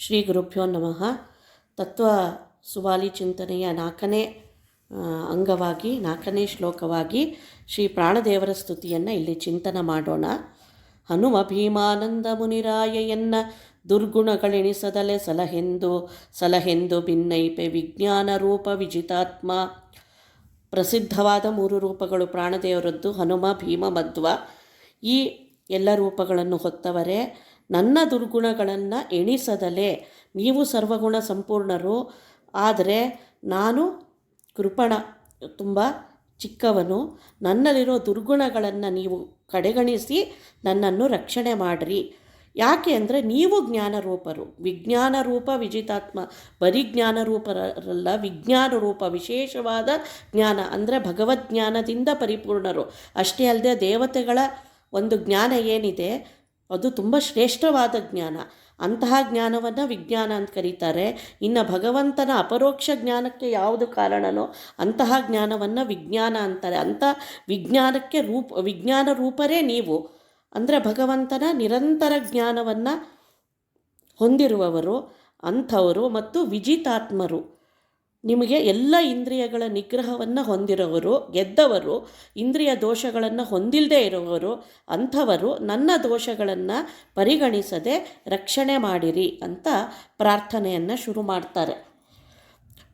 ಶ್ರೀ ಗುರುಭ್ಯೋ ನಮಃ. ತತ್ವ ಸುವಾಲಿ ಚಿಂತನೆಯ ನಾಲ್ಕನೇ ಅಂಗವಾಗಿ, ನಾಲ್ಕನೇ ಶ್ಲೋಕವಾಗಿ ಶ್ರೀ ಪ್ರಾಣದೇವರ ಸ್ತುತಿಯನ್ನು ಇಲ್ಲಿ ಚಿಂತನ ಮಾಡೋಣ. ಹನುಮ ಭೀಮಾನಂದ ಮುನಿರಾಯೆಯನ್ನ ದುರ್ಗುಣಗಳೆಣಿಸದಲೆ ಸಲಹೆಂದು ಸಲಹೆಂದು ಭಿನ್ನೈಪೆ ವಿಜ್ಞಾನ ರೂಪ ವಿಜಿತಾತ್ಮ. ಪ್ರಸಿದ್ಧವಾದ ಮೂರು ರೂಪಗಳು ಪ್ರಾಣದೇವರದ್ದು, ಹನುಮ, ಭೀಮ, ಮಧ್ವ. ಈ ಎಲ್ಲ ರೂಪಗಳನ್ನು ಹೊತ್ತವರೇ ನನ್ನ ದುರ್ಗುಣಗಳನ್ನು ಎಣಿಸದಲೇ ನೀವು ಸರ್ವಗುಣ ಸಂಪೂರ್ಣರು. ಆದರೆ ನಾನು ಕೃಪಣ, ತುಂಬ ಚಿಕ್ಕವನು. ನನ್ನಲ್ಲಿರೋ ದುರ್ಗುಣಗಳನ್ನು ನೀವು ಕಡೆಗಣಿಸಿ ನನ್ನನ್ನು ರಕ್ಷಣೆ ಮಾಡಿರಿ. ಯಾಕೆ ಅಂದರೆ ನೀವು ಜ್ಞಾನರೂಪರು. ವಿಜ್ಞಾನ ರೂಪ ವಿಜಿತಾತ್ಮ, ಬರೀ ಜ್ಞಾನರೂಪರಲ್ಲ ವಿಜ್ಞಾನ ರೂಪ ವಿಶೇಷವಾದ ಜ್ಞಾನ ಅಂದರೆ ಭಗವದ್ಜ್ಞಾನದಿಂದ ಪರಿಪೂರ್ಣರು. ಅಷ್ಟೇ ಅಲ್ಲದೆ ದೇವತೆಗಳ ಒಂದು ಜ್ಞಾನ ಏನಿದೆ? ಅದು ತುಂಬ ಶ್ರೇಷ್ಠವಾದ ಜ್ಞಾನ. ಅಂತಹ ಜ್ಞಾನವನ್ನು ವಿಜ್ಞಾನ ಅಂತ ಕರೀತಾರೆ. ಇನ್ನು ಭಗವಂತನ ಅಪರೋಕ್ಷ ಜ್ಞಾನಕ್ಕೆ ಯಾವುದು ಕಾರಣನೋ ಅಂತಹ ಜ್ಞಾನವನ್ನು ವಿಜ್ಞಾನ ಅಂತಾರೆ. ಅಂಥ ವಿಜ್ಞಾನಕ್ಕೆ ರೂಪ, ವಿಜ್ಞಾನ ರೂಪರೇ ನೀವು. ಅಂದರೆ ಭಗವಂತನ ನಿರಂತರ ಜ್ಞಾನವನ್ನು ಹೊಂದಿರುವವರು, ಅಂಥವರು ಮತ್ತು ವಿಜಿತಾತ್ಮರು. ನಿಮಗೆ ಎಲ್ಲ ಇಂದ್ರಿಯಗಳ ನಿಗ್ರಹವನ್ನು ಹೊಂದಿರುವವರು ಗೆದ್ದವರು, ಇಂದ್ರಿಯ ದೋಷಗಳನ್ನು ಹೊಂದಿಲ್ಲದೆ ಇರುವವರು ಅಂಥವರು ನನ್ನ ದೋಷಗಳನ್ನು ಪರಿಗಣಿಸದೆ ರಕ್ಷಣೆ ಮಾಡಿರಿ ಅಂತ ಪ್ರಾರ್ಥನೆಯನ್ನು ಶುರು ಮಾಡ್ತಾರೆ.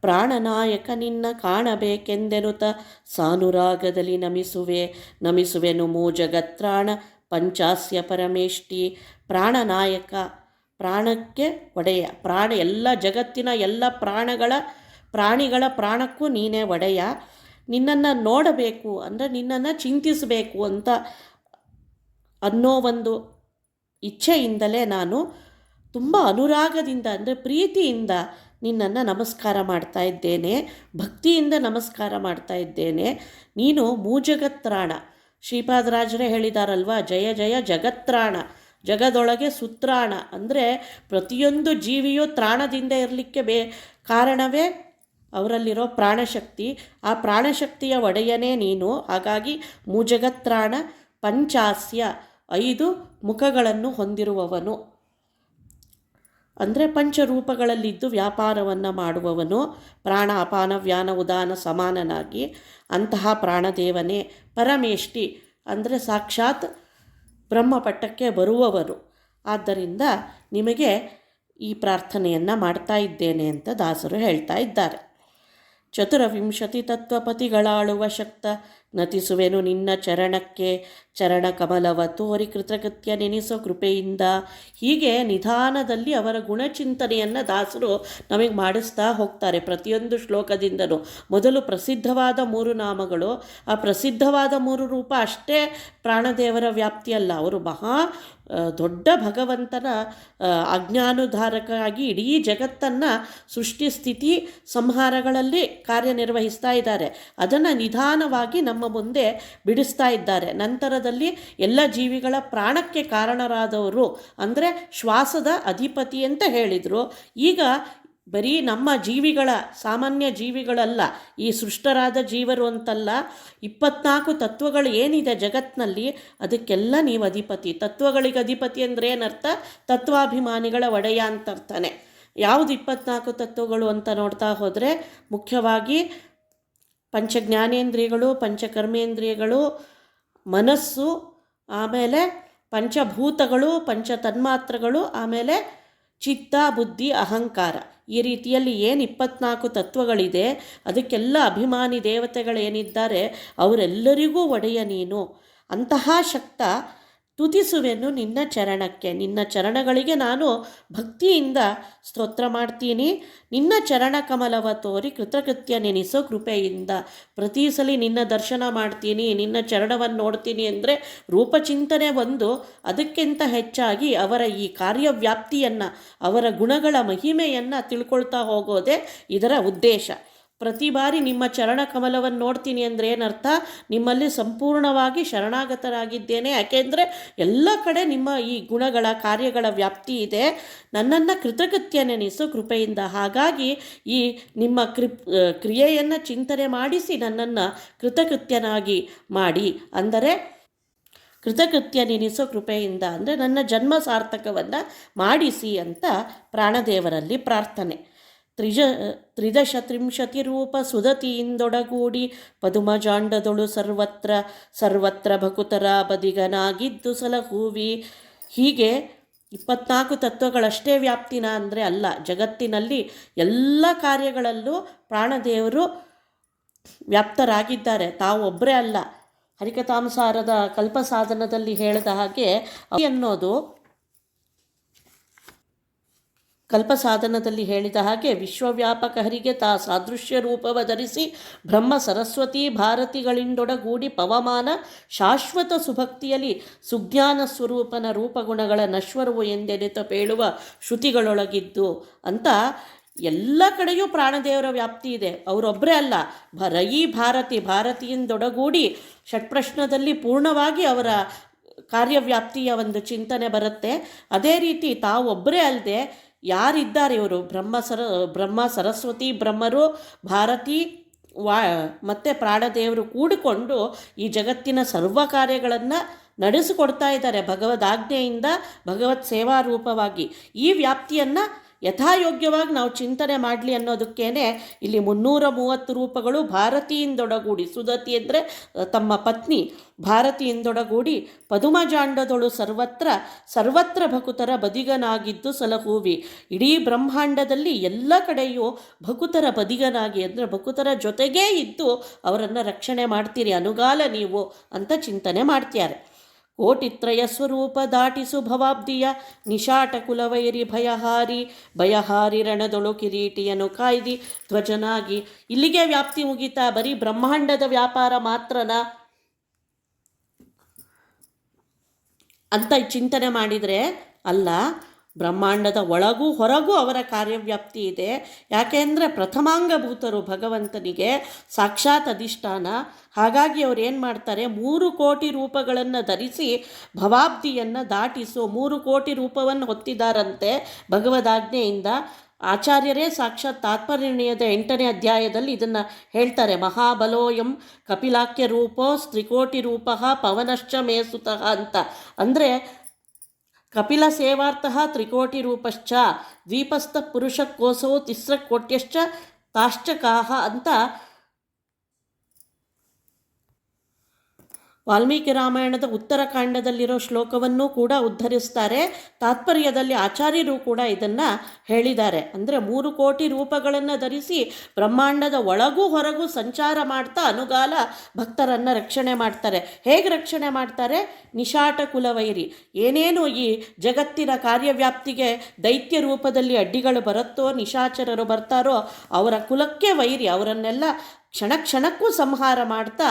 ಪ್ರಾಣನಾಯಕ ನಿನ್ನ ಕಾಣಬೇಕೆಂದೆನುತ ಸಾನುರಾಗದಲ್ಲಿ ನಮಿಸುವೆ, ನಮಿಸುವೆನು ಮೂ ಜಗತ್ರಾಣ ಪಂಚಾಸ್ಯ ಪರಮೇಷ್ಠಿ, ಪ್ರಾಣನಾಯಕ. ಪ್ರಾಣಕ್ಕೆ ಒಡೆಯ, ಪ್ರಾಣ ಎಲ್ಲ ಜಗತ್ತಿನ ಎಲ್ಲ ಪ್ರಾಣಗಳ ಪ್ರಾಣಿಗಳ ಪ್ರಾಣಕ್ಕೂ ನೀನೇ ಒಡೆಯ. ನಿನ್ನನ್ನು ನೋಡಬೇಕು ಅಂದರೆ ನಿನ್ನನ್ನು ಚಿಂತಿಸಬೇಕು ಅಂತ ಅನ್ನೋ ಒಂದು ಇಚ್ಛೆಯಿಂದಲೇ ನಾನು ತುಂಬ ಅನುರಾಗದಿಂದ ಅಂದರೆ ಪ್ರೀತಿಯಿಂದ ನಿನ್ನನ್ನು ನಮಸ್ಕಾರ ಮಾಡ್ತಾ ಇದ್ದೇನೆ. ಭಕ್ತಿಯಿಂದ ನಮಸ್ಕಾರ ಮಾಡ್ತಾ ಇದ್ದೇನೆ. ನೀನು ಮೂಜಗತ್ರಾಣ. ಶ್ರೀಪಾದರಾಜರೇ ಹೇಳಿದಾರಲ್ವಾ, ಜಯ ಜಯ ಜಗತ್ರಾಣ. ಜಗದೊಳಗೆ ಸುತ್ರಾಣ. ಅಂದರೆ ಪ್ರತಿಯೊಂದು ಜೀವಿಯು ತ್ರಾಣದಿಂದ ಇರಲಿಕ್ಕೆ ಬೇ ಕಾರಣವೇ ಅವರಲ್ಲಿರೋ ಪ್ರಾಣಶಕ್ತಿ, ಆ ಪ್ರಾಣಶಕ್ತಿಯ ಒಡೆಯನೇ ನೀನು. ಹಾಗಾಗಿ ಮುಜಗತ್ರಾಣ ಪಂಚಾಸ್ಯ, ಐದು ಮುಖಗಳನ್ನು ಹೊಂದಿರುವವನು. ಅಂದರೆ ಪಂಚರೂಪಗಳಲ್ಲಿದ್ದು ವ್ಯಾಪಾರವನ್ನು ಮಾಡುವವನು. ಪ್ರಾಣ, ಅಪಾನ, ವ್ಯಾನ, ಉದಾನ, ಸಮಾನನಾಗಿ ಅಂತಹ ಪ್ರಾಣದೇವನೇ. ಪರಮೇಷ್ಠಿ ಅಂದರೆ ಸಾಕ್ಷಾತ್ ಬ್ರಹ್ಮಪಟ್ಟಕ್ಕೆ ಬರುವವರು ಆದ್ದರಿಂದ ನಿಮಗೆ ಈ ಪ್ರಾರ್ಥನೆಯನ್ನು ಮಾಡ್ತಾ ಇದ್ದೇನೆ ಅಂತ ದಾಸರು ಹೇಳ್ತಾ ಇದ್ದಾರೆ. ಚತುರವಿಂಶತಿ ತತ್ವಪತಿಗಳಾಳುವ ಶಕ್ತ ನತಿಸುವೆನು ನಿನ್ನ ಚರಣಕ್ಕೆ ಚರಣ ಕಮಲವ. ತೋರಿ ಕೃತಕೃತ್ಯ ನೆನೆಸೋ ಕೃಪೆಯಿಂದ. ಹೀಗೆ ನಿಧಾನದಲ್ಲಿ ಅವರ ಗುಣಚಿಂತನೆಯನ್ನು ದಾಸರು ನಮಗೆ ಮಾಡಿಸ್ತಾ ಹೋಗ್ತಾರೆ ಪ್ರತಿಯೊಂದು ಶ್ಲೋಕದಿಂದಲೂ. ಮೊದಲು ಪ್ರಸಿದ್ಧವಾದ ಮೂರು ನಾಮಗಳು. ಆ ಪ್ರಸಿದ್ಧವಾದ ಮೂರು ರೂಪ ಅಷ್ಟೇ ಪ್ರಾಣದೇವರ ವ್ಯಾಪ್ತಿಯಲ್ಲ. ಅವರು ಮಹಾ ದೊಡ್ಡ ಭಗವಂತನ ಅಜ್ಞಾನುಧಾರಕರಾಗಿ ಇಡೀ ಜಗತ್ತನ್ನು ಸೃಷ್ಟಿ ಸ್ಥಿತಿ ಸಂಹಾರಗಳಲ್ಲಿ ಕಾರ್ಯನಿರ್ವಹಿಸ್ತಾ ಇದ್ದಾರೆ. ಅದನ್ನು ನಿಧಾನವಾಗಿ ನಮ್ಮ ಮುಂದೆ ಬಿಡಿಸ್ತಾ ಇದ್ದಾರೆ. ನಂತರದಲ್ಲಿ ಎಲ್ಲ ಜೀವಿಗಳ ಪ್ರಾಣಕ್ಕೆ ಕಾರಣರಾದವರು ಅಂದರೆ ಶ್ವಾಸದ ಅಧಿಪತಿ ಅಂತ ಹೇಳಿದರು. ಈಗ ಬರೀ ನಮ್ಮ ಜೀವಿಗಳ, ಸಾಮಾನ್ಯ ಜೀವಿಗಳಲ್ಲ, ಈ ಸೃಷ್ಟರಾದ ಜೀವರು ಅಂತಲ್ಲ, ಇಪ್ಪತ್ನಾಲ್ಕು ತತ್ವಗಳು ಏನಿದೆ ಜಗತ್ತಿನಲ್ಲಿ ಅದಕ್ಕೆಲ್ಲ ನೀವು ಅಧಿಪತಿ. ತತ್ವಗಳಿಗೆ ಅಧಿಪತಿ ಅಂದರೆ ಏನರ್ಥ? ತತ್ವಾಭಿಮಾನಿಗಳ ಒಡೆಯ ಅಂತ ಯಾವುದು ಇಪ್ಪತ್ನಾಲ್ಕು ತತ್ವಗಳು ಅಂತ ನೋಡ್ತಾ ಹೋದರೆ, ಮುಖ್ಯವಾಗಿ ಪಂಚಜ್ಞಾನೇಂದ್ರಿಯಗಳು, ಪಂಚಕರ್ಮೇಂದ್ರಿಯಗಳು, ಮನಸ್ಸು, ಆಮೇಲೆ ಪಂಚಭೂತಗಳು ಪಂಚ ತನ್ಮಾತ್ರಗಳು ಆಮೇಲೆ ಚಿತ್ತ, ಬುದ್ಧಿ, ಅಹಂಕಾರ. ಈ ರೀತಿಯಲ್ಲಿ ಏನು ಇಪ್ಪತ್ನಾಲ್ಕು ತತ್ವಗಳಿದೆ, ಅದಕ್ಕೆಲ್ಲ ಅಭಿಮಾನಿ ದೇವತೆಗಳೇನಿದ್ದಾರೆ, ಅವರೆಲ್ಲರಿಗೂ ಒಡೆಯ ನೀನು. ಅಂತಹ ಶಕ್ತ ತುತಿಸುವೆನು ನಿನ್ನ ಚರಣಕ್ಕೆ. ನಿನ್ನ ಚರಣಗಳಿಗೆ ನಾನು ಭಕ್ತಿಯಿಂದ ಸ್ತೋತ್ರ ಮಾಡ್ತೀನಿ. ನಿನ್ನ ಚರಣ ಕಮಲವ ತೋರಿ ಕೃತಕೃತ್ಯ ನೆನೆಸೋ ಕೃಪೆಯಿಂದ. ಪ್ರತಿ ಸಲ ನಿನ್ನ ದರ್ಶನ ಮಾಡ್ತೀನಿ. ನಿನ್ನ ಚರಣವನ್ನು ನೋಡ್ತೀನಿ ಅಂದರೆ ರೂಪಚಿಂತನೆ ಒಂದು. ಅದಕ್ಕಿಂತ ಹೆಚ್ಚಾಗಿ ಅವರ ಈ ಕಾರ್ಯವ್ಯಾಪ್ತಿಯನ್ನು, ಅವರ ಗುಣಗಳ ಮಹಿಮೆಯನ್ನು ತಿಳ್ಕೊಳ್ತಾ ಹೋಗೋದೇ ಇದರ ಉದ್ದೇಶ. ಪ್ರತಿ ಬಾರಿ ನಿಮ್ಮ ಚರಣ ಕಮಲವನ್ನು ನೋಡ್ತೀನಿ ಅಂದರೆ ಏನರ್ಥ? ನಿಮ್ಮಲ್ಲಿ ಸಂಪೂರ್ಣವಾಗಿ ಶರಣಾಗತರಾಗಿದ್ದೇನೆ ಯಾಕೆಂದರೆ ಎಲ್ಲ ಕಡೆ ನಿಮ್ಮ ಈ ಗುಣಗಳ, ಕಾರ್ಯಗಳ ವ್ಯಾಪ್ತಿ ಇದೆ. ನನ್ನನ್ನು ಕೃತಕೃತ್ಯ ನೆನೆಸು ಕೃಪೆಯಿಂದ. ಹಾಗಾಗಿ ಈ ನಿಮ್ಮ ಕೃಪ್ ಕ್ರಿಯೆಯನ್ನು ಚಿಂತನೆ ಮಾಡಿಸಿ ನನ್ನನ್ನು ಕೃತಕೃತ್ಯನಾಗಿ ಮಾಡಿ. ಅಂದರೆ ಕೃತಕೃತ್ಯ ನೆನೆಸೋ ಕೃಪೆಯಿಂದ. ಅಂದರೆ ನನ್ನ ಜನ್ಮ ಸಾರ್ಥಕವನ್ನು ಮಾಡಿಸಿ ಅಂತ ಪ್ರಾಣದೇವರಲ್ಲಿ ಪ್ರಾರ್ಥನೆ. ತ್ರಿಜ ತ್ರಿದಶ ತ್ರಿಂಶತಿ ರೂಪ ಸುದತಿಯಿಂದೊಡಗೂಡಿ ಪದುಮಜಾಂಡದೊಳು ಸರ್ವತ್ರ ಸರ್ವತ್ರ ಭಕುತರ ಬದಿಗನಾಗಿದ್ದು ಸಲಹೂವಿ. ಹೀಗೆ ಇಪ್ಪತ್ನಾಲ್ಕು ತತ್ವಗಳಷ್ಟೇ ವ್ಯಾಪ್ತಿನ ಅಂದರೆ ಅಲ್ಲ, ಜಗತ್ತಿನಲ್ಲಿ ಎಲ್ಲ ಕಾರ್ಯಗಳಲ್ಲೂ ಪ್ರಾಣದೇವರು ವ್ಯಾಪ್ತರಾಗಿದ್ದಾರೆ. ತಾವು ಒಬ್ಬರೇ ಅಲ್ಲ. ಹರಿಕಥಾಂಸಾರದ ಕಲ್ಪಸಾಧನದಲ್ಲಿ ಹೇಳಿದ ಹಾಗೆ ಅನ್ನೋದು ಕಲ್ಪಸಾಧನದಲ್ಲಿ ಹೇಳಿದ ಹಾಗೆ ವಿಶ್ವವ್ಯಾಪಕ ಹರಿಗೆ ತಾ ಸಾದೃಶ್ಯ ರೂಪವ ಧರಿಸಿ ಬ್ರಹ್ಮ ಸರಸ್ವತಿ ಭಾರತಿಗಳಿಂದೊಡಗೂಡಿ ಪವಮಾನ ಶಾಶ್ವತ ಸುಭಕ್ತಿಯಲ್ಲಿ ಸುಜ್ಞಾನ ಸ್ವರೂಪನ ರೂಪಗುಣಗಳ ನಶ್ವರವು ಎಂದೆನೆತ ಪೇಳುವ ಶ್ರುತಿಗಳೊಳಗಿದ್ದು ಅಂತ ಎಲ್ಲ ಕಡೆಯೂ ಪ್ರಾಣದೇವರ ವ್ಯಾಪ್ತಿ ಇದೆ. ಅವರೊಬ್ಬರೇ ಅಲ್ಲ. ರಯಿ ಭಾರತಿ, ಭಾರತಿಯಿಂದೊಡಗೂಡಿ ಷಟ್ಪ್ರಶ್ನದಲ್ಲಿ ಪೂರ್ಣವಾಗಿ ಅವರ ಕಾರ್ಯವ್ಯಾಪ್ತಿಯ ಒಂದು ಚಿಂತನೆ ಬರುತ್ತೆ. ಅದೇ ರೀತಿ ತಾವೊಬ್ಬರೇ ಅಲ್ಲದೆ ಯಾರಿದ್ದಾರೆ ಇವರು? ಬ್ರಹ್ಮ ಸರ, ಬ್ರಹ್ಮ ಸರಸ್ವತಿ, ಬ್ರಹ್ಮರು, ಭಾರತಿ, ವಾ, ಮತ್ತು ಪ್ರಾಣದೇವರು ಕೂಡಿಕೊಂಡು ಈ ಜಗತ್ತಿನ ಸರ್ವ ಕಾರ್ಯಗಳನ್ನು ನಡೆಸಿಕೊಡ್ತಾ ಇದ್ದಾರೆ ಭಗವದ್ ಆಜ್ಞೆಯಿಂದ ಭಗವತ್ ಸೇವಾ ರೂಪವಾಗಿ. ಈ ವ್ಯಾಪ್ತಿಯನ್ನು ಯಥಾಯೋಗ್ಯವಾಗಿ ನಾವು ಚಿಂತನೆ ಮಾಡಲಿ ಅನ್ನೋದಕ್ಕೇನೆ ಇಲ್ಲಿ ಮುನ್ನೂರ ಮೂವತ್ತು ರೂಪಗಳು ಭಾರತಿಯಿಂದೊಡಗೂಡಿ ಸುದತಿ ಅಂದರೆ ತಮ್ಮ ಪತ್ನಿ ಭಾರತಿಯಿಂದೊಡಗೂಡಿ ಪದುಮಜಾಂಡದೊಳು ಸರ್ವತ್ರ ಸರ್ವತ್ರ ಭಕುತರ ಬದಿಗನಾಗಿದ್ದು ಸಲಹೂವಿ. ಇಡೀ ಬ್ರಹ್ಮಾಂಡದಲ್ಲಿ ಎಲ್ಲ ಕಡೆಯೂ ಭಕುತರ ಬದಿಗನಾಗಿ ಅಂದರೆ ಭಕುತರ ಜೊತೆಗೇ ಇದ್ದು ಅವರನ್ನು ರಕ್ಷಣೆ ಮಾಡ್ತೀರಿ ಅನುಗಾಲ ನೀವು ಅಂತ ಚಿಂತನೆ ಮಾಡ್ತಾರೆ ಕೋಟಿತ್ರಯ ಸ್ವರೂಪ ದಾಟಿಸು ಭವಾಬ್ದಿಯ ನಿಶಾಟ ಕುಲವೈರಿ ಭಯಹಾರಿ ಭಯಹಾರಿ ರಣದೊಳು ಕಿರೀಟಿಯನ್ನು ಕಾಯ್ದಿ ಧ್ವಜನಾಗಿ ಇಲ್ಲಿಗೆ ವ್ಯಾಪ್ತಿ ಮುಗಿತಾ, ಬರೀ ಬ್ರಹ್ಮಾಂಡದ ವ್ಯಾಪಾರ ಮಾತ್ರನ. ಅಂತ ಚಿಂತನೆ ಮಾಡಿದರೆ, ಅಲ್ಲ ಬ್ರಹ್ಮಾಂಡದ ಒಳಗೂ ಹೊರಗೂ ಅವರ ಕಾರ್ಯವ್ಯಾಪ್ತಿ ಇದೆ. ಯಾಕೆಂದರೆ ಪ್ರಥಮಾಂಗಭೂತರು ಭಗವಂತನಿಗೆ ಸಾಕ್ಷಾತ್ ಅಧಿಷ್ಠಾನ. ಹಾಗಾಗಿ ಅವ್ರು ಏನು ಮಾಡ್ತಾರೆ? ಮೂರು ಕೋಟಿ ರೂಪಗಳನ್ನು ಧರಿಸಿ ಭವಾಬ್ದಿಯನ್ನು ದಾಟಿಸು. ಮೂರು ಕೋಟಿ ರೂಪವನ್ನು ಹೊತ್ತಿದ್ದಾರಂತೆ ಭಗವದಾಜ್ಞೆಯಿಂದ ಆಚಾರ್ಯರೇ ಸಾಕ್ಷಾತ್ ತಾತ್ಪರ್ಯನಿರ್ಣಯದ ಎಂಟನೇ ಅಧ್ಯಾಯದಲ್ಲಿ ಇದನ್ನು ಹೇಳ್ತಾರೆ. ಮಹಾಬಲೋಯಂ ಕಪಿಲಾಕ್ಯ ರೂಪೋ ಸ್ತ್ರಿಕೋಟಿ ರೂಪ ಪವನಶ್ಚ ಮೇಸುತಃ ಅಂತ. ಅಂದರೆ ಕಪಿಲ ಸೇವಾರ್ಥ ತ್ರಿಕೋಟಿ ರೂಪಶ್ಚ ಕೋಸೋ ತಿಸ್ರ ಕೋಟ್ಯಶ್ಚ ತಾಶ್ಚಕಾಹ ಅಂತ ವಾಲ್ಮೀಕಿ ರಾಮಾಯಣದ ಉತ್ತರಕಾಂಡದಲ್ಲಿರೋ ಶ್ಲೋಕವನ್ನು ಕೂಡ ಉದ್ಧರಿಸ್ತಾರೆ. ತಾತ್ಪರ್ಯದಲ್ಲಿ ಆಚಾರ್ಯರು ಕೂಡ ಇದನ್ನು ಹೇಳಿದ್ದಾರೆ. ಅಂದರೆ ಮೂರು ಕೋಟಿ ರೂಪಗಳನ್ನು ಧರಿಸಿ ಬ್ರಹ್ಮಾಂಡದ ಒಳಗೂ ಹೊರಗೂ ಸಂಚಾರ ಮಾಡ್ತಾ ಅನುಗಾಲ ಭಕ್ತರನ್ನು ರಕ್ಷಣೆ ಮಾಡ್ತಾರೆ. ಹೇಗೆ ರಕ್ಷಣೆ ಮಾಡ್ತಾರೆ? ನಿಶಾಟ ಕುಲವೈರಿ. ಏನೇನು ಈ ಜಗತ್ತಿನ ಕಾರ್ಯವ್ಯಾಪ್ತಿಗೆ ದೈತ್ಯ ರೂಪದಲ್ಲಿ ಅಡ್ಡಿಗಳು ಬರುತ್ತೋ, ನಿಶಾಚರರು ಬರ್ತಾರೋ ಅವರ ಕುಲಕ್ಕೆ ವೈರಿ, ಅವರನ್ನೆಲ್ಲ ಕ್ಷಣ ಕ್ಷಣಕ್ಕೂ ಸಂಹಾರ ಮಾಡ್ತಾ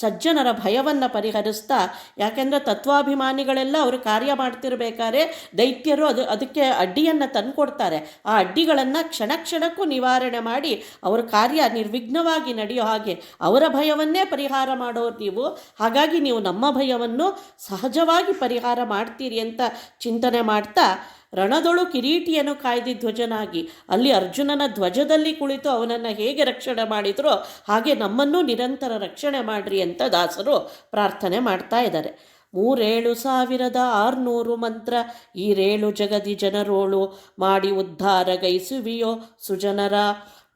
ಸಜ್ಜನರ ಭಯವನ್ನು ಪರಿಹರಿಸ್ತಾ, ಯಾಕೆಂದರೆ ತತ್ವಾಭಿಮಾನಿಗಳೆಲ್ಲ ಅವರು ಕಾರ್ಯ ಮಾಡ್ತಿರ್ಬೇಕಾದ್ರೆ ದೈತ್ಯರು ಅದು ಅದಕ್ಕೆ ಅಡ್ಡಿಯನ್ನು ತಂದುಕೊಡ್ತಾರೆ. ಆ ಅಡ್ಡಿಗಳನ್ನು ಕ್ಷಣ ಕ್ಷಣಕ್ಕೂ ನಿವಾರಣೆ ಮಾಡಿ ಅವರ ಕಾರ್ಯ ನಿರ್ವಿಘ್ನವಾಗಿ ನಡೆಯೋ ಹಾಗೆ ಅವರ ಭಯವನ್ನೇ ಪರಿಹಾರ ಮಾಡೋರು ನೀವು. ಹಾಗಾಗಿ ನೀವು ನಮ್ಮ ಭಯವನ್ನು ಸಹಜವಾಗಿ ಪರಿಹಾರ ಮಾಡ್ತೀರಿ ಅಂತ ಚಿಂತನೆ ಮಾಡ್ತಾ ರಣದೊಳು ಕಿರೀಟಿಯನ್ನು ಕಾಯ್ದಿ ಧ್ವಜನಾಗಿ, ಅಲ್ಲಿ ಅರ್ಜುನನ ಧ್ವಜದಲ್ಲಿ ಕುಳಿತು ಅವನನ್ನು ಹೇಗೆ ರಕ್ಷಣೆ ಮಾಡಿದರೋ ಹಾಗೆ ನಮ್ಮನ್ನು ನಿರಂತರ ರಕ್ಷಣೆ ಮಾಡ್ರಿ ಅಂತ ದಾಸರು ಪ್ರಾರ್ಥನೆ ಮಾಡ್ತಾ ಇದ್ದಾರೆ. ಮೂರೇಳು ಸಾವಿರದ ಆರುನೂರು ಮಂತ್ರ, ಈರೇಳು ಜಗದಿ ಜನರೋಳು ಮಾಡಿ ಉದ್ಧಾರ ಗೈಸುವಿಯೋ ಸುಜನರ.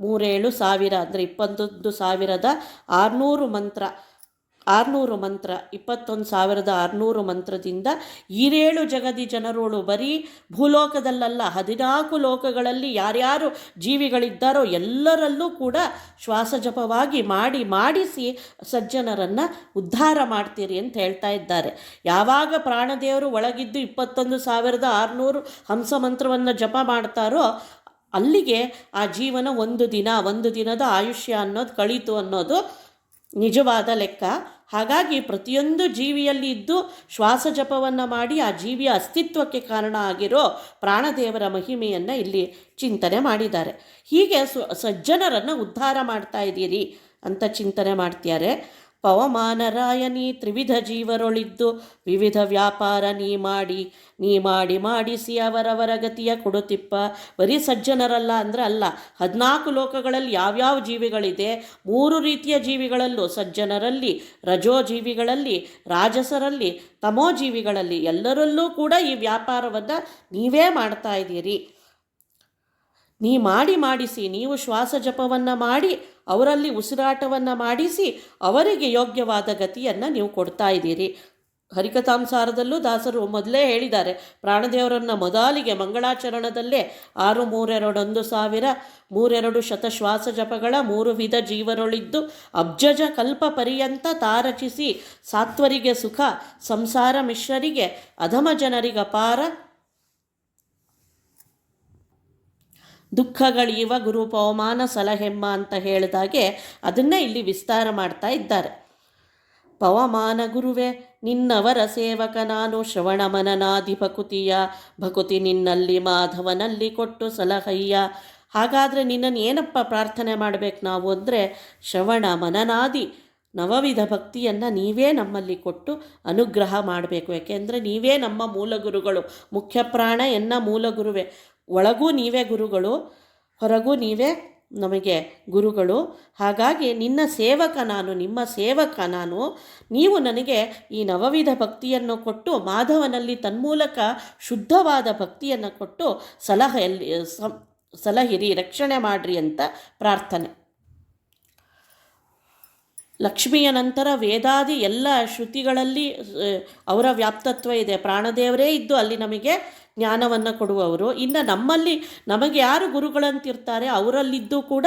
ಮೂರೇಳು ಸಾವಿರ ಅಂದರೆ ಇಪ್ಪತ್ತೊಂದು ಸಾವಿರದ ಆರುನೂರು ಮಂತ್ರ. ಆರುನೂರು ಮಂತ್ರ, ಇಪ್ಪತ್ತೊಂದು ಸಾವಿರದ ಆರುನೂರು ಮಂತ್ರದಿಂದ ಈರೇಳು ಜಗದಿ ಜನರೋಳು ಬರೀ ಭೂಲೋಕದಲ್ಲಲ್ಲ, ಹದಿನಾಲ್ಕು ಲೋಕಗಳಲ್ಲಿ ಯಾರ್ಯಾರು ಜೀವಿಗಳಿದ್ದಾರೋ ಎಲ್ಲರಲ್ಲೂ ಕೂಡ ಶ್ವಾಸಜಪವಾಗಿ ಮಾಡಿ ಮಾಡಿಸಿ ಸಜ್ಜನರನ್ನು ಉದ್ಧಾರ ಮಾಡ್ತೀರಿ ಅಂತ ಹೇಳ್ತಾ ಇದ್ದಾರೆ. ಯಾವಾಗ ಪ್ರಾಣದೇವರು ಒಳಗಿದ್ದು ಇಪ್ಪತ್ತೊಂದು ಸಾವಿರದ ಆರುನೂರು ಹಂಸ ಮಂತ್ರವನ್ನು ಜಪ ಮಾಡ್ತಾರೋ ಅಲ್ಲಿಗೆ ಆ ಜೀವನ ಒಂದು ದಿನ, ಒಂದು ದಿನದ ಆಯುಷ್ಯ ಅನ್ನೋದು ಕಳೀತು ಅನ್ನೋದು ನಿಜವಾದ ಲೆಕ್ಕ. ಹಾಗಾಗಿ ಪ್ರತಿಯೊಂದು ಜೀವಿಯಲ್ಲಿ ಇದ್ದು ಶ್ವಾಸ ಜಪವನ್ನು ಮಾಡಿ ಆ ಜೀವಿಯ ಅಸ್ತಿತ್ವಕ್ಕೆ ಕಾರಣ ಆಗಿರೋ ಪ್ರಾಣದೇವರ ಮಹಿಮೆಯನ್ನು ಇಲ್ಲಿ ಚಿಂತನೆ ಮಾಡಿದ್ದಾರೆ. ಹೀಗೆ ಸಜ್ಜನರನ್ನು ಉದ್ಧಾರ ಮಾಡ್ತಾ ಇದ್ದೀರಿ ಅಂತ ಚಿಂತನೆ ಮಾಡ್ತಾರೆ ಪವಮಾನರಾಯನಿ ತ್ರಿವಿಧ ಜೀವರೊಳಿದ್ದು, ವಿವಿಧ ವ್ಯಾಪಾರ ನೀ ಮಾಡಿ ನೀ ಮಾಡಿ ಮಾಡಿಸಿ ಅವರವರ ಗತಿಯ ಕೊಡುತ್ತಿಪ್ಪ ಬರೀ ಸಜ್ಜನರಲ್ಲ ಅಂದರೆ ಅಲ್ಲ, ಹದಿನಾಲ್ಕು ಲೋಕಗಳಲ್ಲಿ ಯಾವ್ಯಾವ ಜೀವಿಗಳಿದೆ, ಮೂರು ರೀತಿಯ ಜೀವಿಗಳಲ್ಲೂ ಸಜ್ಜನರಲ್ಲಿ ರಜೋ ಜೀವಿಗಳಲ್ಲಿ ರಾಜಸರಲ್ಲಿ ತಮೋ ಜೀವಿಗಳಲ್ಲಿ ಎಲ್ಲರಲ್ಲೂ ಕೂಡ ಈ ವ್ಯಾಪಾರವನ್ನು ನೀವೇ ಮಾಡ್ತಾ ಇದ್ದೀರಿ. ನೀ ಮಾಡಿ ಮಾಡಿಸಿ, ನೀವು ಶ್ವಾಸ ಜಪವನ್ನು ಮಾಡಿ ಅವರಲ್ಲಿ ಉಸಿರಾಟವನ್ನು ಮಾಡಿಸಿ ಅವರಿಗೆ ಯೋಗ್ಯವಾದ ಗತಿಯನ್ನು ನೀವು ಕೊಡ್ತಾ ಇದ್ದೀರಿ. ಹರಿಕಥಾಂಸಾರದಲ್ಲೂ ದಾಸರು ಮೊದಲೇ ಹೇಳಿದ್ದಾರೆ, ಪ್ರಾಣದೇವರನ್ನು ಮೊದಲಿಗೆ ಮಂಗಳಾಚರಣದಲ್ಲೇ ಆರು ಮೂರೆರಡೊಂದು ಸಾವಿರ, ಮೂರೆರಡು ಶತ ಶ್ವಾಸ ಜಪಗಳ ಮೂರು ವಿಧ ಜೀವರುಳಿದ್ದು ಅಬ್ಜಜ ಕಲ್ಪ ಪರ್ಯಂತ ತಾರಚಿಸಿ ಸಾತ್ವರಿಗೆ ಸುಖ, ಸಂಸಾರ ಮಿಶ್ರರಿಗೆ, ಅಧಮ ಜನರಿಗೆ ಅಪಾರ ದುಃಖಗಳೀವ ಗುರು ಪವಮಾನ ಸಲಹೆಮ್ಮ ಅಂತ ಹೇಳಿದಾಗೆ ಅದನ್ನೇ ಇಲ್ಲಿ ವಿಸ್ತಾರ ಮಾಡ್ತಾ ಇದ್ದಾರೆ. ಪವಮಾನ ಗುರುವೆ, ನಿನ್ನವರ ಸೇವಕ ನಾನು ಶ್ರವಣ ಮನನಾದಿ ಭಕುತಿಯ ಭಕುತಿ ನಿನ್ನಲ್ಲಿ ಮಾಧವನಲ್ಲಿ ಕೊಟ್ಟು ಸಲಹಯ್ಯ. ಹಾಗಾದರೆ ನಿನ್ನನ್ನು ಏನಪ್ಪ ಪ್ರಾರ್ಥನೆ ಮಾಡಬೇಕು ನಾವು ಅಂದರೆ ಶ್ರವಣ ಮನನಾದಿ ನವವಿಧ ಭಕ್ತಿಯನ್ನು ನೀವೇ ನಮ್ಮಲ್ಲಿ ಕೊಟ್ಟು ಅನುಗ್ರಹ ಮಾಡಬೇಕು. ಯಾಕೆಂದರೆ ನೀವೇ ನಮ್ಮ ಮೂಲ ಗುರುಗಳು ಮುಖ್ಯ ಪ್ರಾಣ ಎನ್ನ ಮೂಲ ಗುರುವೇ ಒಳಗೂ ನೀವೇ ಗುರುಗಳು, ಹೊರಗೂ ನೀವೇ ನಮಗೆ ಗುರುಗಳು. ಹಾಗಾಗಿ ನಿನ್ನ ಸೇವಕ ನಾನು, ನಿಮ್ಮ ಸೇವಕ ನಾನು. ನೀವು ನನಗೆ ಈ ನವವಿಧ ಭಕ್ತಿಯನ್ನು ಕೊಟ್ಟು, ಮಾಧವನಲ್ಲಿ ತನ್ಮೂಲಕ ಶುದ್ಧವಾದ ಭಕ್ತಿಯನ್ನು ಕೊಟ್ಟು ಸಲಹೆಯಲ್ಲಿ ಸಲಹಿರಿ, ರಕ್ಷಣೆ ಮಾಡಿರಿ ಅಂತ ಪ್ರಾರ್ಥನೆ. ಲಕ್ಷ್ಮಿಯ ನಂತರ ವೇದಾದಿ ಎಲ್ಲ ಶ್ರುತಿಗಳಲ್ಲಿ ಅವರ ವ್ಯಾಪ್ತತ್ವ ಇದೆ. ಪ್ರಾಣದೇವರೇ ಇದ್ದು ಅಲ್ಲಿ ನಮಗೆ ಜ್ಞಾನವನ್ನು ಕೊಡುವವರು. ಇನ್ನು ನಮ್ಮಲ್ಲಿ ನಮಗೆ ಯಾರು ಗುರುಗಳಂತಿರ್ತಾರೆ ಅವರಲ್ಲಿದ್ದು ಕೂಡ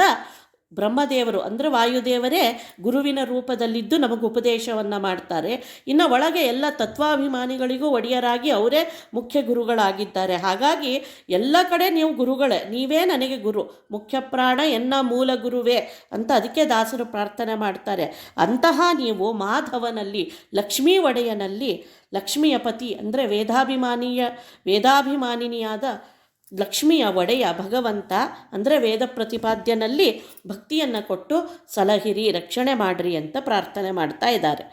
ಬ್ರಹ್ಮದೇವರು ಅಂದರೆ ವಾಯುದೇವರೇ ಗುರುವಿನ ರೂಪದಲ್ಲಿದ್ದು ನಮಗೆ ಉಪದೇಶವನ್ನು ಮಾಡ್ತಾರೆ. ಇನ್ನು ಒಳಗೆ ಎಲ್ಲ ತತ್ವಾಭಿಮಾನಿಗಳಿಗೂ ಒಡೆಯರಾಗಿ ಅವರೇ ಮುಖ್ಯ ಗುರುಗಳಾಗಿದ್ದಾರೆ. ಹಾಗಾಗಿ ಎಲ್ಲ ಕಡೆ ನೀವು ಗುರುಗಳೇ, ನೀವೇ ನನಗೆ ಗುರು, ಮುಖ್ಯ ಪ್ರಾಣ ಎನ್ನ ಮೂಲ ಗುರುವೇ ಅಂತ ಅದಕ್ಕೆ ದಾಸರು ಪ್ರಾರ್ಥನೆ ಮಾಡ್ತಾರೆ. ಅಂತಹ ನೀವು ಮಾಧವನಲ್ಲಿ, ಲಕ್ಷ್ಮೀ ಒಡೆಯನಲ್ಲಿ, ಲಕ್ಷ್ಮಿಯ ಪತಿ ಅಂದರೆ ವೇದಾಭಿಮಾನಿಯ, ವೇದಾಭಿಮಾನಿನಿಯಾದ ಲಕ್ಷ್ಮಿಯ ಒಡೆಯ ಭಗವಂತ ಅಂದರೆ ವೇದ ಪ್ರತಿಪಾದ್ಯನಲ್ಲಿ ಭಕ್ತಿಯನ್ನು ಕೊಟ್ಟು ಸಲಹಿರಿ, ರಕ್ಷಣೆ ಮಾಡಿರಿ ಅಂತ ಪ್ರಾರ್ಥನೆ ಮಾಡ್ತಾ ಇದ್ದಾರೆ.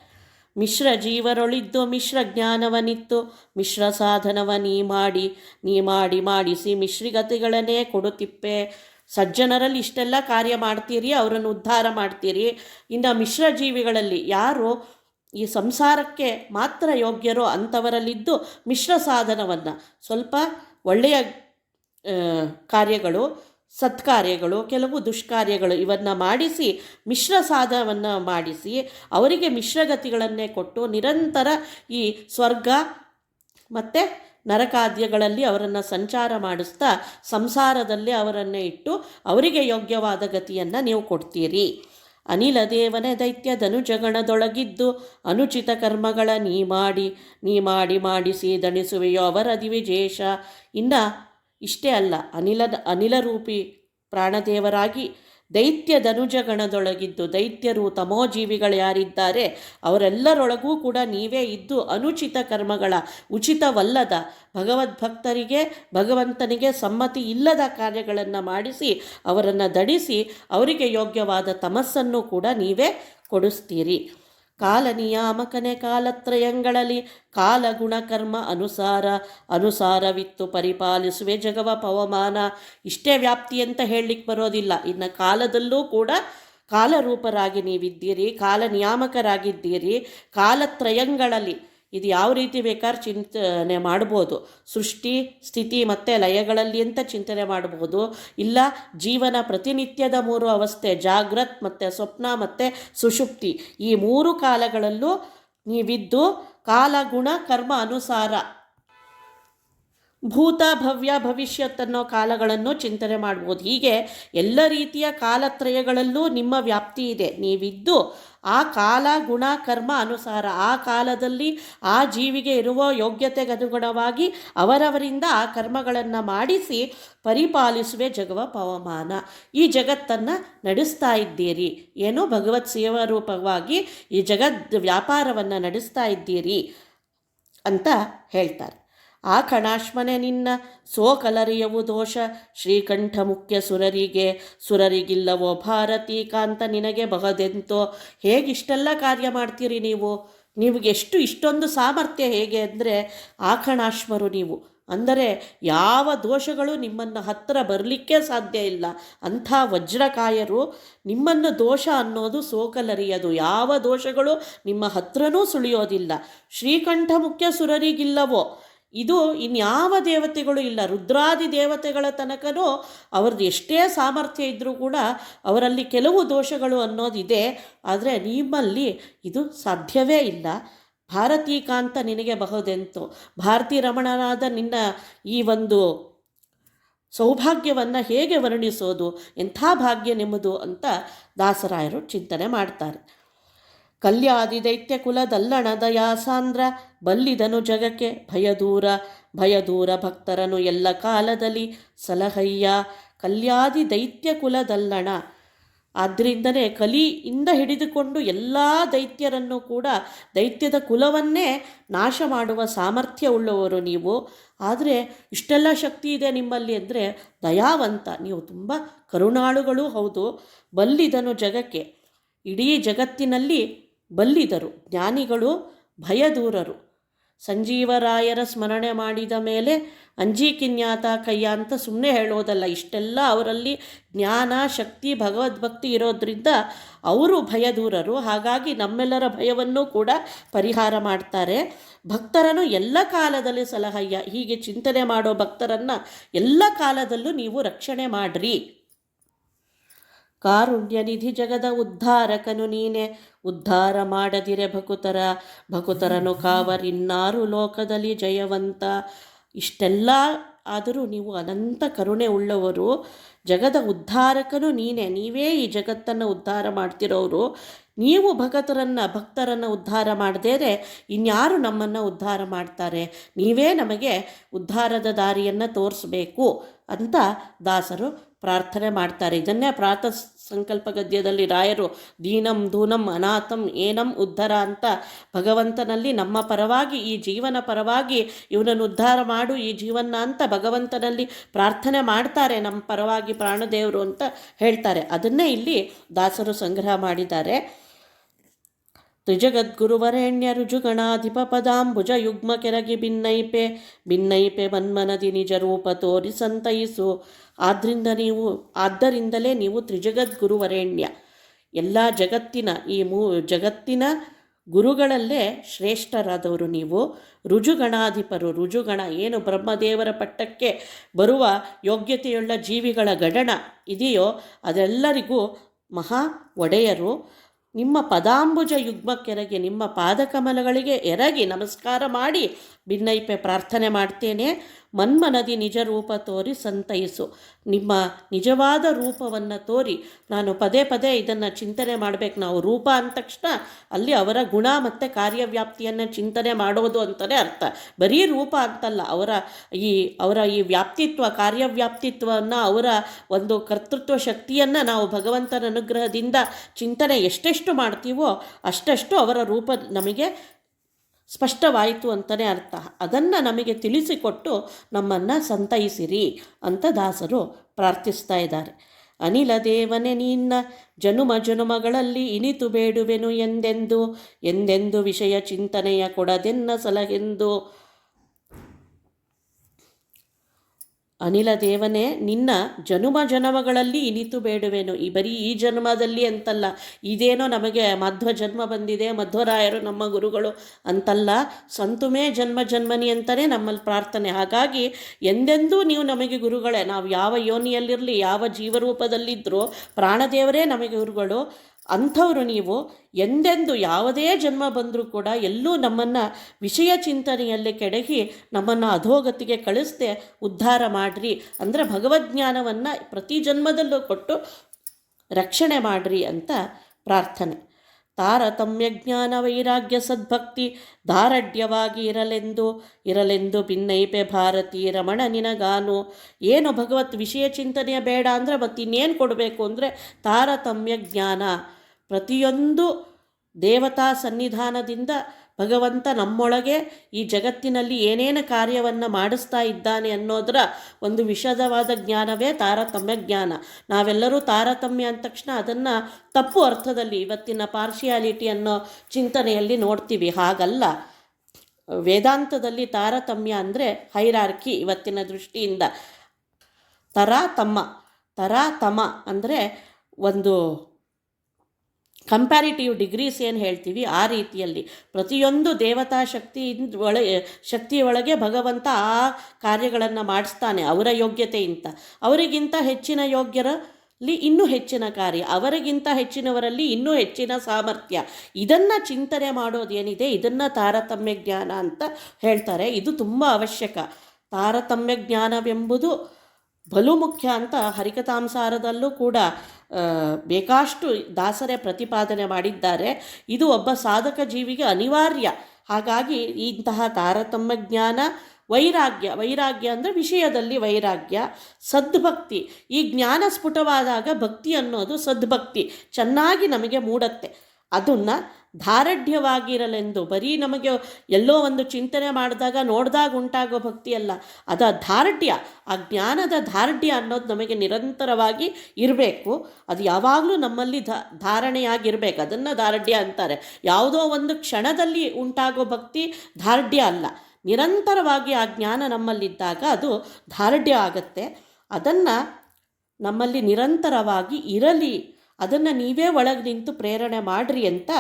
ಮಿಶ್ರ ಜೀವರೊಳಿದ್ದು, ಮಿಶ್ರ ಜ್ಞಾನವನಿತ್ತು, ಮಿಶ್ರ ಸಾಧನವ ನೀ ಮಾಡಿ ನೀ ಮಾಡಿ ಮಾಡಿಸಿ ಮಿಶ್ರಿಗತಿಗಳನ್ನೇ ಕೊಡುತ್ತಿಪ್ಪೆ. ಸಜ್ಜನರಲ್ಲಿ ಇಷ್ಟೆಲ್ಲ ಕಾರ್ಯ ಮಾಡ್ತೀರಿ, ಅವರನ್ನು ಉದ್ಧಾರ ಮಾಡ್ತೀರಿ. ಇನ್ನು ಮಿಶ್ರ ಜೀವಿಗಳಲ್ಲಿ ಯಾರು ಈ ಸಂಸಾರಕ್ಕೆ ಮಾತ್ರ ಯೋಗ್ಯರೋ ಅಂಥವರಲ್ಲಿದ್ದು ಮಿಶ್ರ ಸಾಧನವನ್ನು. ಸ್ವಲ್ಪ ಒಳ್ಳೆಯ ಕಾರ್ಯಗಳು, ಸತ್ಕಾರ್ಯಗಳು, ಕೆಲವು ದುಷ್ಕಾರ್ಯಗಳು ಇವನ್ನು ಮಾಡಿಸಿ, ಮಿಶ್ರ ಸಾಧವನ್ನು ಮಾಡಿಸಿ, ಅವರಿಗೆ ಮಿಶ್ರಗತಿಗಳನ್ನೇ ಕೊಟ್ಟು ನಿರಂತರ ಈ ಸ್ವರ್ಗ ಮತ್ತು ನರಕಾದ್ಯಗಳಲ್ಲಿ ಅವರನ್ನು ಸಂಚಾರ ಮಾಡಿಸ್ತಾ, ಸಂಸಾರದಲ್ಲಿ ಅವರನ್ನೇ ಇಟ್ಟು ಅವರಿಗೆ ಯೋಗ್ಯವಾದ ಗತಿಯನ್ನು ನೀವು ಕೊಡ್ತೀರಿ. ಅನಿಲ ದೇವನೇ ದೈತ್ಯ ಧನುಜಗಣದೊಳಗಿದ್ದು, ಅನುಚಿತ ಕರ್ಮಗಳ ನೀ ಮಾಡಿ ನೀ ಮಾಡಿ, ಮಾಡಿಸಿ ದಣಿಸುವೆಯೋ ಅವರ ದಿವಿಜೇಷ. ಇನ್ನು ಇಷ್ಟೇ ಅಲ್ಲ, ಅನಿಲದ ಅನಿಲ ರೂಪಿ ಪ್ರಾಣದೇವರಾಗಿ ದೈತ್ಯ ಧನುಜಗಣದೊಳಗಿದ್ದು ದೈತ್ಯರು ತಮೋಜೀವಿಗಳು ಯಾರಿದ್ದಾರೆ ಅವರೆಲ್ಲರೊಳಗೂ ಕೂಡ ನೀವೇ ಇದ್ದು ಅನುಚಿತ ಕರ್ಮಗಳ ಉಚಿತವಲ್ಲದ ಭಗವದ್ಭಕ್ತರಿಗೆ, ಭಗವಂತನಿಗೆ ಸಮ್ಮತಿ ಇಲ್ಲದ ಕಾರ್ಯಗಳನ್ನು ಮಾಡಿಸಿ ಅವರನ್ನು ದಡಿಸಿ ಅವರಿಗೆ ಯೋಗ್ಯವಾದ ತಮಸ್ಸನ್ನು ಕೂಡ ನೀವೇ ಕೊಡಿಸ್ತೀರಿ. ಕಾಲ ನಿಯಾಮಕನೆ ಕಾಲತ್ರಯಗಳಲ್ಲಿ ಕಾಲ ಗುಣಕರ್ಮ ಅನುಸಾರ ಅನುಸಾರವಿತ್ತು ಪರಿಪಾಲಿಸುವೆ ಜಗವ ಪವಮಾನ. ಇಷ್ಟೇ ವ್ಯಾಪ್ತಿ ಅಂತ ಹೇಳಲಿಕ್ಕೆ ಬರೋದಿಲ್ಲ. ಇನ್ನು ಕಾಲದಲ್ಲೂ ಕೂಡ ಕಾಲರೂಪರಾಗಿ ನೀವಿದ್ದೀರಿ ಕಾಲ ನಿಯಾಮಕರಾಗಿದ್ದೀರಿ ಕಾಲತ್ರಯಗಳಲ್ಲಿ ಇದು ಯಾವ ರೀತಿ ಬೇಕಾದ್ರೆ ಚಿಂತನೆ ಮಾಡ್ಬೋದು. ಸೃಷ್ಟಿ, ಸ್ಥಿತಿ ಮತ್ತು ಲಯಗಳಲ್ಲಿ ಅಂತ ಚಿಂತನೆ ಮಾಡ್ಬೋದು. ಇಲ್ಲ, ಜೀವನ ಪ್ರತಿನಿತ್ಯದ ಮೂರು ಅವಸ್ಥೆ, ಜಾಗ್ರತ್ ಮತ್ತು ಸ್ವಪ್ನ ಮತ್ತು ಸುಷುಪ್ತಿ. ಈ ಮೂರು ಕಾಲಗಳಲ್ಲೂ ನೀವಿದ್ದು ಕಾಲ, ಗುಣ, ಕರ್ಮ, ಅನುಸಾರ. ಭೂತ, ಭವ್ಯ, ಭವಿಷ್ಯತ್ ಅನ್ನೋ ಕಾಲಗಳನ್ನು ಚಿಂತನೆ ಮಾಡ್ಬೋದು. ಹೀಗೆ ಎಲ್ಲ ರೀತಿಯ ಕಾಲತ್ರಯಗಳಲ್ಲೂ ನಿಮ್ಮ ವ್ಯಾಪ್ತಿ ಇದೆ. ನೀವಿದ್ದು ಆ ಕಾಲ ಗುಣ ಕರ್ಮ ಅನುಸಾರ, ಆ ಕಾಲದಲ್ಲಿ ಆ ಜೀವಿಗೆ ಇರುವ ಯೋಗ್ಯತೆಗನುಗುಣವಾಗಿ ಅವರವರಿಂದ ಆ ಕರ್ಮಗಳನ್ನು ಮಾಡಿಸಿ ಪರಿಪಾಲಿಸುವೆ ಜಗವ ಪವಮಾನ. ಈ ಜಗತ್ತನ್ನು ನಡೆಸ್ತಾ ಇದ್ದೀರಿ. ಏನು ಭಗವತ್ ಸೇವಾರೂಪವಾಗಿ ಈ ಜಗದ್ ವ್ಯಾಪಾರವನ್ನು ನಡೆಸ್ತಾ ಇದ್ದೀರಿ ಅಂತ ಹೇಳ್ತಾರೆ. ಆ ಕಣಾಶ್ಮನೆ ನಿನ್ನ ಸೋಕಲರಿಯವು ದೋಷ. ಶ್ರೀಕಂಠ ಮುಖ್ಯ ಸುರರಿಗೆ, ಸುರರಿಗಿಲ್ಲವೋ ಭಾರತಿ ಕಾಂತ ನಿನಗೆ ಬಹದೆಂತೋ ಹೇಗಿಷ್ಟೆಲ್ಲ ಕಾರ್ಯ ಮಾಡ್ತೀರಿ ನೀವು? ನಿಮಗೆಷ್ಟು ಇಷ್ಟೊಂದು ಸಾಮರ್ಥ್ಯ ಹೇಗೆ ಅಂದರೆ ಆಕಣಾಶ್ಮರು ನೀವು. ಅಂದರೆ, ಯಾವ ದೋಷಗಳು ನಿಮ್ಮನ್ನು ಹತ್ತಿರ ಬರಲಿಕ್ಕೆ ಸಾಧ್ಯ ಇಲ್ಲ. ಅಂಥ ವಜ್ರಕಾಯರು ನಿಮ್ಮನ್ನು ದೋಷ ಅನ್ನೋದು ಸೋಕಲರಿಯದು. ಯಾವ ದೋಷಗಳು ನಿಮ್ಮ ಹತ್ರನೂ ಸುಳಿಯೋದಿಲ್ಲ. ಶ್ರೀಕಂಠ ಮುಖ್ಯ ಸುರರಿಗಿಲ್ಲವೋ? ಇದು ಇನ್ಯಾವ ದೇವತೆಗಳು ಇಲ್ಲ, ರುದ್ರಾದಿ ದೇವತೆಗಳ ತನಕನೂ ಅವ್ರದ್ದು ಎಷ್ಟೇ ಸಾಮರ್ಥ್ಯ ಇದ್ದರೂ ಕೂಡ ಅವರಲ್ಲಿ ಕೆಲವು ದೋಷಗಳು ಅನ್ನೋದಿದೆ. ಆದರೆ ನಿಮ್ಮಲ್ಲಿ ಇದು ಸಾಧ್ಯವೇ ಇಲ್ಲ. ಭಾರತೀಕಾಂತ ನಿನಗೆ ಬಹುದೆಂತು? ಭಾರತೀ ರಮಣನಾದ ನಿನ್ನ ಈ ಒಂದು ಸೌಭಾಗ್ಯವನ್ನು ಹೇಗೆ ವರ್ಣಿಸೋದು? ಎಂಥ ಭಾಗ್ಯ ನಿಮ್ಮದು? ಅಂತ ದಾಸರಾಯರು ಚಿಂತನೆ ಮಾಡ್ತಾರೆ. ಕಲ್ಯಾದಿ ದೈತ್ಯ ಕುಲದಲ್ಲಣದ ದಯಾಸಾಂದ್ರ ಬಲ್ಲಿದನು ಜಗಕ್ಕೆ ಭಯದೂರ ಭಯದೂರ ಭಕ್ತರನು ಎಲ್ಲ ಕಾಲದಲ್ಲಿ ಸಲಹಯ್ಯ. ಕಲ್ಯಾದಿ ದೈತ್ಯ ಕುಲದಲ್ಲಣ ಆದ್ದರಿಂದಲೇ ಕಲಿಯಿಂದ ಹಿಡಿದುಕೊಂಡು ಎಲ್ಲ ದೈತ್ಯರನ್ನು ಕೂಡ ದೈತ್ಯದ ಕುಲವನ್ನೇ ನಾಶ ಮಾಡುವ ಸಾಮರ್ಥ್ಯ ಉಳ್ಳವರು ನೀವು. ಆದರೆ ಇಷ್ಟೆಲ್ಲ ಶಕ್ತಿ ಇದೆ ನಿಮ್ಮಲ್ಲಿ ಅಂದರೆ ದಯಾವಂತ. ನೀವು ತುಂಬ ಕರುಣಾಳುಗಳೂ, ಹೌದು. ಬಲ್ಲಿದನು ಜಗಕ್ಕೆ, ಇಡೀ ಜಗತ್ತಿನಲ್ಲಿ ಬಲ್ಲಿದರು. ಜ್ಞಾನಿಗಳು ಭಯದೂರರು. ಸಂಜೀವರಾಯರ ಸ್ಮರಣೆ ಮಾಡಿದ ಮೇಲೆ ಅಂಜಿಕಿನ್ಯಾತ ಕಯ್ಯ ಅಂತ ಸುಮ್ಮನೆ ಹೇಳೋದಲ್ಲ, ಇಷ್ಟೆಲ್ಲ ಅವರಲ್ಲಿ ಜ್ಞಾನ, ಶಕ್ತಿ, ಭಗವದ್ಭಕ್ತಿ ಇರೋದ್ರಿಂದ ಅವರು ಭಯದೂರರು. ಹಾಗಾಗಿ ನಮ್ಮೆಲ್ಲರ ಭಯವನ್ನು ಕೂಡ ಪರಿಹಾರ ಮಾಡ್ತಾರೆ. ಭಕ್ತರನ್ನು ಎಲ್ಲ ಕಾಲದಲ್ಲಿ ಸಲಹಯ್ಯ. ಹೀಗೆ ಚಿಂತನೆ ಮಾಡೋ ಭಕ್ತರನ್ನು ಎಲ್ಲ ಕಾಲದಲ್ಲೂ ನೀವು ರಕ್ಷಣೆ ಮಾಡ್ರಿ. ಕಾರುಣ್ಯ ನಿಧಿ ಜಗದ ಉದ್ಧಾರಕನು ನೀನೆ. ಉದ್ಧಾರ ಮಾಡದಿರೆ ಭಕುತರ. ಭಕುತರನು ಕಾವರಿನ್ನಾರು ಲೋಕದಲ್ಲಿ ಜಯವಂತ. ಇಷ್ಟೆಲ್ಲ ಆದರೂ ನೀವು ಅನಂತ ಕರುಣೆ ಉಳ್ಳವರು. ಜಗದ ಉದ್ಧಾರಕನು ನೀನೇ. ನೀವೇ ಈ ಜಗತ್ತನ್ನು ಉದ್ಧಾರ ಮಾಡ್ತಿರೋರು. ನೀವು ಭಗತರನ್ನು, ಭಕ್ತರನ್ನು ಉದ್ಧಾರ ಮಾಡದೇರೆ ಇನ್ಯಾರು ನಮ್ಮನ್ನು ಉದ್ಧಾರ ಮಾಡ್ತಾರೆ? ನೀವೇ ನಮಗೆ ಉದ್ಧಾರದ ದಾರಿಯನ್ನು ತೋರಿಸ್ಬೇಕು ಅಂತ ದಾಸರು ಪ್ರಾರ್ಥನೆ ಮಾಡ್ತಾರೆ. ಇದನ್ನೇ ಪ್ರಾತಃ ಸಂಕಲ್ಪ ಗದ್ಯದಲ್ಲಿ ರಾಯರು, ದೀನಂ ಧೂನಂ ಅನಾಥಂ ಏನಂ ಉದ್ಧಾರ ಅಂತ ಭಗವಂತನಲ್ಲಿ ನಮ್ಮ ಪರವಾಗಿ, ಈ ಜೀವನ ಪರವಾಗಿ ಇವನನ್ನು ಉದ್ಧಾರ ಮಾಡು, ಈ ಜೀವನ ಅಂತ ಭಗವಂತನಲ್ಲಿ ಪ್ರಾರ್ಥನೆ ಮಾಡ್ತಾರೆ, ನಮ್ಮ ಪರವಾಗಿ ಪ್ರಾಣದೇವರು ಅಂತ ಹೇಳ್ತಾರೆ. ಅದನ್ನೇ ಇಲ್ಲಿ ದಾಸರು ಸಂಗ್ರಹ ಮಾಡಿದ್ದಾರೆ. ತ್ರಿಜಗದ್ಗುರುವರೆಣ್ಯ ರುಜುಗಣಾಧಿಪ ಪದಾಂಬುಜ ಯುಗ್ಮ ಕೆರಗಿ ಭಿನ್ನೈಪೆ ಭಿನ್ನೈಪೆ ಮನ್ಮನದಿ ನಿಜ ರೂಪ ತೋರಿ ಸಂತೈಸು ಆದ್ದರಿಂದ ನೀವು, ಆದ್ದರಿಂದಲೇ ನೀವು ತ್ರಿಜಗದ್ಗುರುವರೇಣ್ಯ. ಎಲ್ಲ ಜಗತ್ತಿನ, ಈ ಮೂ, ಜಗತ್ತಿನ ಗುರುಗಳಲ್ಲೇ ಶ್ರೇಷ್ಠರಾದವರು ನೀವು. ರುಜುಗಣಾಧಿಪರು ರುಜುಗಣ ಏನು ಬ್ರಹ್ಮದೇವರ ಪಟ್ಟಕ್ಕೆ ಬರುವ ಯೋಗ್ಯತೆಯುಳ್ಳ ಜೀವಿಗಳ ಗಡಣ ಇದೆಯೋ ಅದೆಲ್ಲರಿಗೂ ಮಹಾ ಒಡೆಯರು. ನಿಮ್ಮ ಪದಾಂಬುಜ ಯುಗ್ಮಕ್ಕೆರಗಿ ನಿಮ್ಮ ಪಾದಕಮಲಗಳಿಗೆ ಎರಗಿ ನಮಸ್ಕಾರ ಮಾಡಿ ಭಿನ್ನೈಪೆ ಪ್ರಾರ್ಥನೆ ಮಾಡ್ತೇನೆ. ಮನ್ಮನದಿ ನಿಜ ರೂಪ ತೋರಿ ಸಂತೈಸು. ನಿಮ್ಮ ನಿಜವಾದ ರೂಪವನ್ನು ತೋರಿ. ನಾನು ಪದೇ ಪದೇ ಇದನ್ನು ಚಿಂತನೆ ಮಾಡಬೇಕು. ನಾವು ರೂಪ ಅಂದ ತಕ್ಷಣ ಅಲ್ಲಿ ಅವರ ಗುಣ ಮತ್ತು ಕಾರ್ಯವ್ಯಾಪ್ತಿಯನ್ನು ಚಿಂತನೆ ಮಾಡೋದು ಅಂತಲೇ ಅರ್ಥ. ಬರೀ ರೂಪ ಅಂತಲ್ಲ, ಅವರ ಈ ಅವರ ಈ ವ್ಯಾಪ್ತಿತ್ವ, ಕಾರ್ಯವ್ಯಾಪ್ತಿತ್ವವನ್ನು, ಅವರ ಒಂದು ಕರ್ತೃತ್ವ ಶಕ್ತಿಯನ್ನು ನಾವು ಭಗವಂತನ ಅನುಗ್ರಹದಿಂದ ಚಿಂತನೆ ಎಷ್ಟೆಷ್ಟು ಮಾಡ್ತೀವೋ ಅಷ್ಟಷ್ಟು ಅವರ ರೂಪ ನಮಗೆ ಸ್ಪಷ್ಟವಾಯಿತು ಅಂತಲೇ ಅರ್ಥ. ಅದನ್ನು ನಮಗೆ ತಿಳಿಸಿಕೊಟ್ಟು ನಮ್ಮನ್ನು ಸಂತೈಸಿರಿ ಅಂತ ದಾಸರು ಪ್ರಾರ್ಥಿಸ್ತಾ ಇದ್ದಾರೆ. ಅನಿಲ ದೇವನೇ, ನಿನ್ನ ಜನುಮ ಜನುಮಗಳಲ್ಲಿ ಇನಿತು ಬೇಡುವೆನು ಎಂದೆಂದು? ಎಂದೆಂದು ವಿಷಯ ಚಿಂತನೆಯ ಕೊಡದೆನ್ನ ಸಲಹೆಂದು? ಅನಿಲ ದೇವನೇ, ನಿನ್ನ ಜನುಮ ಜನ್ಮಗಳಲ್ಲಿ ಇನಿತು ಬೇಡುವೆನು. ಈ ಬರೀ ಈ ಜನ್ಮದಲ್ಲಿ ಅಂತಲ್ಲ, ಇದೇನೋ ನಮಗೆ ಮಧ್ವ ಜನ್ಮ ಬಂದಿದೆ, ಮಧ್ವರಾಯರು ನಮ್ಮ ಗುರುಗಳು ಅಂತಲ್ಲ, ಸಂತುಮೇ ಜನ್ಮ ಜನ್ಮನಿ ಅಂತಲೇ ನಮ್ಮಲ್ಲಿ ಪ್ರಾರ್ಥನೆ. ಹಾಗಾಗಿ ಎಂದೆಂದೂ ನೀವು ನಮಗೆ ಗುರುಗಳೇ, ನಾವು ಯಾವ ಯೋನಿಯಲ್ಲಿರಲಿ, ಯಾವ ಜೀವರೂಪದಲ್ಲಿದ್ದರೂ ಪ್ರಾಣದೇವರೇ ನಮಗೆ ಗುರುಗಳು. ಅಂಥವರು ನೀವು, ಎಂದೆಂದು ಯಾವುದೇ ಜನ್ಮ ಬಂದರೂ ಕೂಡ ಎಲ್ಲೂ ನಮ್ಮನ್ನು ವಿಷಯ ಚಿಂತನೆಯಲ್ಲಿ ಕೆಡಗಿ ನಮ್ಮನ್ನು ಅಧೋಗತಿಗೆ ಕಳಿಸದೆ ಉದ್ಧಾರ ಮಾಡಿರಿ. ಅಂದರೆ ಭಗವದ್ಜ್ಞಾನವನ್ನು ಪ್ರತಿ ಜನ್ಮದಲ್ಲೂ ಕೊಟ್ಟು ರಕ್ಷಣೆ ಮಾಡಿರಿ ಅಂತ ಪ್ರಾರ್ಥನೆ. ತಾರತಮ್ಯ ಜ್ಞಾನ ವೈರಾಗ್ಯ ಸದ್ಭಕ್ತಿ ದಾರಢ್ಯವಾಗಿ ಇರಲೆಂದು ಇರಲೆಂದು ಭಿನ್ನೈಪೆ ಭಾರತಿ ರಮಣ ನಿನಗಾನು. ಏನು ಭಗವತ್ ವಿಷಯ ಚಿಂತನೆಯ ಬೇಡ ಅಂದರೆ ಮತ್ತಿನ್ನೇನು ಕೊಡಬೇಕು ಅಂದರೆ ತಾರತಮ್ಯ ಜ್ಞಾನ ಪ್ರತಿಯೊಂದು ದೇವತಾ ಸನ್ನಿಧಾನದಿಂದ ಭಗವಂತ ನಮ್ಮೊಳಗೆ ಈ ಜಗತ್ತಿನಲ್ಲಿ ಏನೇನು ಕಾರ್ಯವನ್ನು ಮಾಡಿಸ್ತಾ ಇದ್ದಾನೆ ಅನ್ನೋದರ ಒಂದು ವಿಷದವಾದ ಜ್ಞಾನವೇ ತಾರತಮ್ಯ ಜ್ಞಾನ. ನಾವೆಲ್ಲರೂ ತಾರತಮ್ಯ ಅಂದ ತಕ್ಷಣ ಅದನ್ನು ತಪ್ಪು ಅರ್ಥದಲ್ಲಿ ಇವತ್ತಿನ ಪಾರ್ಶಿಯಾಲಿಟಿ ಅನ್ನೋ ಚಿಂತನೆಯಲ್ಲಿ ನೋಡ್ತೀವಿ. ಹಾಗಲ್ಲ. ವೇದಾಂತದಲ್ಲಿ ತಾರತಮ್ಯ ಅಂದರೆ ಹೈರಾರ್ಕಿ ಇವತ್ತಿನ ದೃಷ್ಟಿಯಿಂದ. ತರ ತರಾತಮ ತರ ತಮ ಅಂದರೆ ಒಂದು ಕಂಪ್ಯಾರಿಟಿವ್ ಡಿಗ್ರೀಸ್ ಏನು ಹೇಳ್ತೀವಿ? ಆ ರೀತಿಯಲ್ಲಿ ಪ್ರತಿಯೊಂದು ದೇವತಾ ಶಕ್ತಿ ಒಳ ಶಕ್ತಿಯೊಳಗೆ ಭಗವಂತ ಆ ಕಾರ್ಯಗಳನ್ನು ಮಾಡಿಸ್ತಾನೆ, ಅವರ ಯೋಗ್ಯತೆಯಿಂದ ಅವರಿಗಿಂತ ಹೆಚ್ಚಿನ ಯೋಗ್ಯರಲ್ಲಿ ಇನ್ನೂ ಹೆಚ್ಚಿನ ಕಾರ್ಯ, ಅವರಿಗಿಂತ ಹೆಚ್ಚಿನವರಲ್ಲಿ ಇನ್ನೂ ಹೆಚ್ಚಿನ ಸಾಮರ್ಥ್ಯ. ಇದನ್ನು ಚಿಂತನೆ ಮಾಡೋದೇನಿದೆ ಇದನ್ನು ತಾರತಮ್ಯ ಜ್ಞಾನ ಅಂತ ಹೇಳ್ತಾರೆ. ಇದು ತುಂಬ ಅವಶ್ಯಕ. ತಾರತಮ್ಯ ಜ್ಞಾನವೆಂಬುದು ಬಲು ಮುಖ್ಯ ಅಂತ ಹರಿಕತಾಂಸಾರದಲ್ಲೂ ಕೂಡ ಬೇಕಾಷ್ಟು ದಾಸರೇ ಪ್ರತಿಪಾದನೆ ಮಾಡಿದ್ದಾರೆ. ಇದು ಒಬ್ಬ ಸಾಧಕ ಜೀವಿಗೆ ಅನಿವಾರ್ಯ. ಹಾಗಾಗಿ ಇಂತಹ ತಾರತಮ್ಯ ಜ್ಞಾನ, ವೈರಾಗ್ಯ ವೈರಾಗ್ಯ ಅಂದರೆ ವಿಷಯದಲ್ಲಿ ವೈರಾಗ್ಯ, ಸದ್ಭಕ್ತಿ. ಈ ಜ್ಞಾನ ಸ್ಫುಟವಾದಾಗ ಭಕ್ತಿ ಅನ್ನೋದು ಸದ್ಭಕ್ತಿ. ಚೆನ್ನಾಗಿ ನಮಗೆ ಮೂಡತ್ತೆ. ಅದನ್ನು ಧಾರಢ್ಯವಾಗಿರಲೆಂದು ಬರೀ ನಮಗೆ ಎಲ್ಲೋ ಒಂದು ಚಿಂತನೆ ಮಾಡಿದಾಗ ನೋಡಿದಾಗ ಉಂಟಾಗೋ ಭಕ್ತಿ ಅಲ್ಲ. ಧಾರಢ್ಯ ಧಾರ್ಢ್ಯ ಆ ಜ್ಞಾನದ ಧಾರಢ್ಯ ಅನ್ನೋದು ನಮಗೆ ನಿರಂತರವಾಗಿ ಇರಬೇಕು. ಅದು ಯಾವಾಗಲೂ ನಮ್ಮಲ್ಲಿ ಧ, ಧಾರಣೆಯಾಗಿರಬೇಕು. ಅದನ್ನು ಧಾರಢ್ಯ ಅಂತಾರೆ. ಯಾವುದೋ ಒಂದು ಕ್ಷಣದಲ್ಲಿ ಉಂಟಾಗೋ ಭಕ್ತಿ ಧಾರಢ್ಯ ಅಲ್ಲ. ನಿರಂತರವಾಗಿ ಆ ಜ್ಞಾನ ನಮ್ಮಲ್ಲಿದ್ದಾಗ ಅದು ಧಾರಢ್ಯ ಆಗತ್ತೆ. ಅದನ್ನು ನಮ್ಮಲ್ಲಿ ನಿರಂತರವಾಗಿ ಇರಲಿ. ಅದನ್ನು ನೀವೇ ಒಳಗೆ ನಿಂತು ಪ್ರೇರಣೆ ಮಾಡ್ರಿ ಅಂತ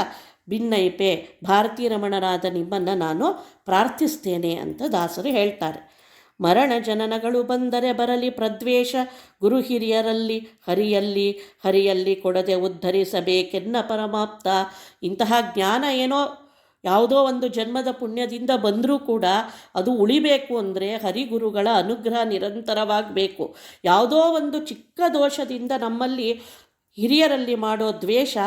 ಭಿನ್ನೈಪೆ ಭಾರತೀ ರಮಣರಾದ ನಿಮ್ಮನ್ನು ನಾನು ಪ್ರಾರ್ಥಿಸ್ತೇನೆ ಅಂತ ದಾಸರು ಹೇಳ್ತಾರೆ. ಮರಣ ಜನನಗಳು ಬಂದರೆ ಬರಲಿ ಪ್ರದ್ವೇಷ, ಗುರು ಹಿರಿಯರಲ್ಲಿ ಹರಿಯಲ್ಲಿ ಹರಿಯಲ್ಲಿ ಕೊಡದೆ ಉದ್ಧರಿಸಬೇಕೆನ್ನ ಪರಮಾಪ್ತ. ಇಂತಹ ಜ್ಞಾನ ಏನೋ ಯಾವುದೋ ಒಂದು ಜನ್ಮದ ಪುಣ್ಯದಿಂದ ಬಂದರೂ ಕೂಡ ಅದು ಉಳಿಬೇಕು ಅಂದರೆ ಹರಿಗುರುಗಳ ಅನುಗ್ರಹ ನಿರಂತರವಾಗಬೇಕು. ಯಾವುದೋ ಒಂದು ಚಿಕ್ಕ ದೋಷದಿಂದ ನಮ್ಮಲ್ಲಿ ಹಿರಿಯರಲ್ಲಿ ಮಾಡೋ ದ್ವೇಷ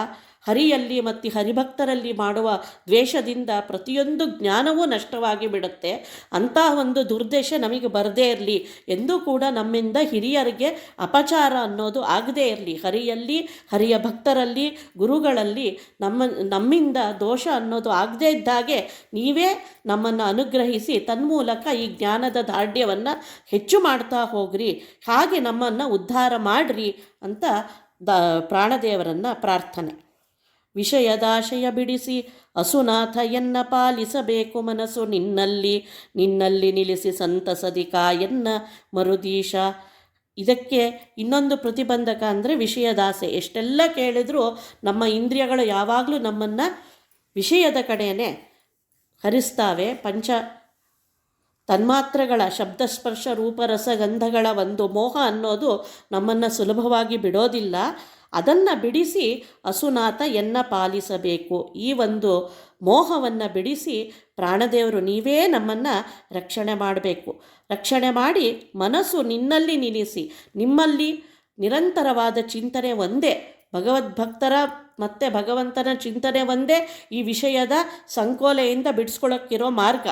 ಹರಿಯಲ್ಲಿ ಮತ್ತು ಹರಿಭಕ್ತರಲ್ಲಿ ಮಾಡುವ ದ್ವೇಷದಿಂದ ಪ್ರತಿಯೊಂದು ಜ್ಞಾನವೂ ನಷ್ಟವಾಗಿ ಬಿಡುತ್ತೆ. ಅಂತಹ ಒಂದು ದುರ್ದೇಶ ನಮಗೆ ಬರದೇ ಇರಲಿ. ಎಂದೂ ಕೂಡ ನಮ್ಮಿಂದ ಹಿರಿಯರಿಗೆ ಅಪಚಾರ ಅನ್ನೋದು ಆಗದೇ ಇರಲಿ. ಹರಿಯಲ್ಲಿ, ಹರಿಯ ಭಕ್ತರಲ್ಲಿ, ಗುರುಗಳಲ್ಲಿ ನಮ್ಮ, ನಮ್ಮಿಂದ ದೋಷ ಅನ್ನೋದು ಆಗದೇ ಇದ್ದಾಗೆ ನೀವೇ ನಮ್ಮನ್ನು ಅನುಗ್ರಹಿಸಿ ತನ್ಮೂಲಕ ಈ ಜ್ಞಾನದ ದಾರ್ಢ್ಯವನ್ನು ಹೆಚ್ಚು ಮಾಡ್ತಾ ಹೋಗ್ರಿ. ಹಾಗೆ ನಮ್ಮನ್ನು ಉದ್ಧಾರ ಮಾಡಿರಿ ಅಂತ ದ, ಪ್ರಾಣದೇವರನ್ನು ಪ್ರಾರ್ಥನೆ. ವಿಷಯದಾಶಯ ಬಿಡಿಸಿ ಅಸುನಾಥ ಎನ್ನ ಪಾಲಿಸಬೇಕು ಮನಸ್ಸು ನಿನ್ನಲ್ಲಿ ನಿನ್ನಲ್ಲಿ ನಿಲ್ಲಿಸಿ ಸಂತಸದಿ ಕಾಯನ್ನ ಮರುದೀಶ. ಇದಕ್ಕೆ ಇನ್ನೊಂದು ಪ್ರತಿಬಂಧಕ ಅಂದರೆ ವಿಷಯದಾಸೆ. ಎಷ್ಟೆಲ್ಲ ಕೇಳಿದರೂ ನಮ್ಮ ಇಂದ್ರಿಯಗಳು ಯಾವಾಗಲೂ ನಮ್ಮನ್ನು ವಿಷಯದ ಕಡೆಯೇ ಹರಿಸ್ತಾವೆ. ಪಂಚ ತನ್ಮಾತ್ರಗಳ ಶಬ್ದಸ್ಪರ್ಶ ರೂಪರಸಗಂಧಗಳ ಒಂದು ಮೋಹ ಅನ್ನೋದು ನಮ್ಮನ್ನು ಸುಲಭವಾಗಿ ಬಿಡೋದಿಲ್ಲ. ಅದನ್ನು ಬಿಡಿಸಿ ಅಸುನಾಥ ಎನ್ನ ಪಾಲಿಸಬೇಕು. ಈ ಒಂದು ಮೋಹವನ್ನು ಬಿಡಿಸಿ ಪ್ರಾಣದೇವರು ನೀವೇ ನಮ್ಮನ್ನು ರಕ್ಷಣೆ ಮಾಡಬೇಕು. ರಕ್ಷಣೆ ಮಾಡಿ ಮನಸ್ಸು ನಿನ್ನಲ್ಲಿ ನಿಲ್ಲಿಸಿ. ನಿಮ್ಮಲ್ಲಿ ನಿರಂತರವಾದ ಚಿಂತನೆ ಒಂದೇ. ಭಗವದ್ಭಕ್ತರ ಮತ್ತು ಭಗವಂತನ ಚಿಂತನೆ ಒಂದೇ. ಈ ವಿಷಯದ ಸಂಕೋಲೆಯಿಂದ ಬಿಡಿಸ್ಕೊಳ್ಳೋಕ್ಕಿರೋ ಮಾರ್ಗ.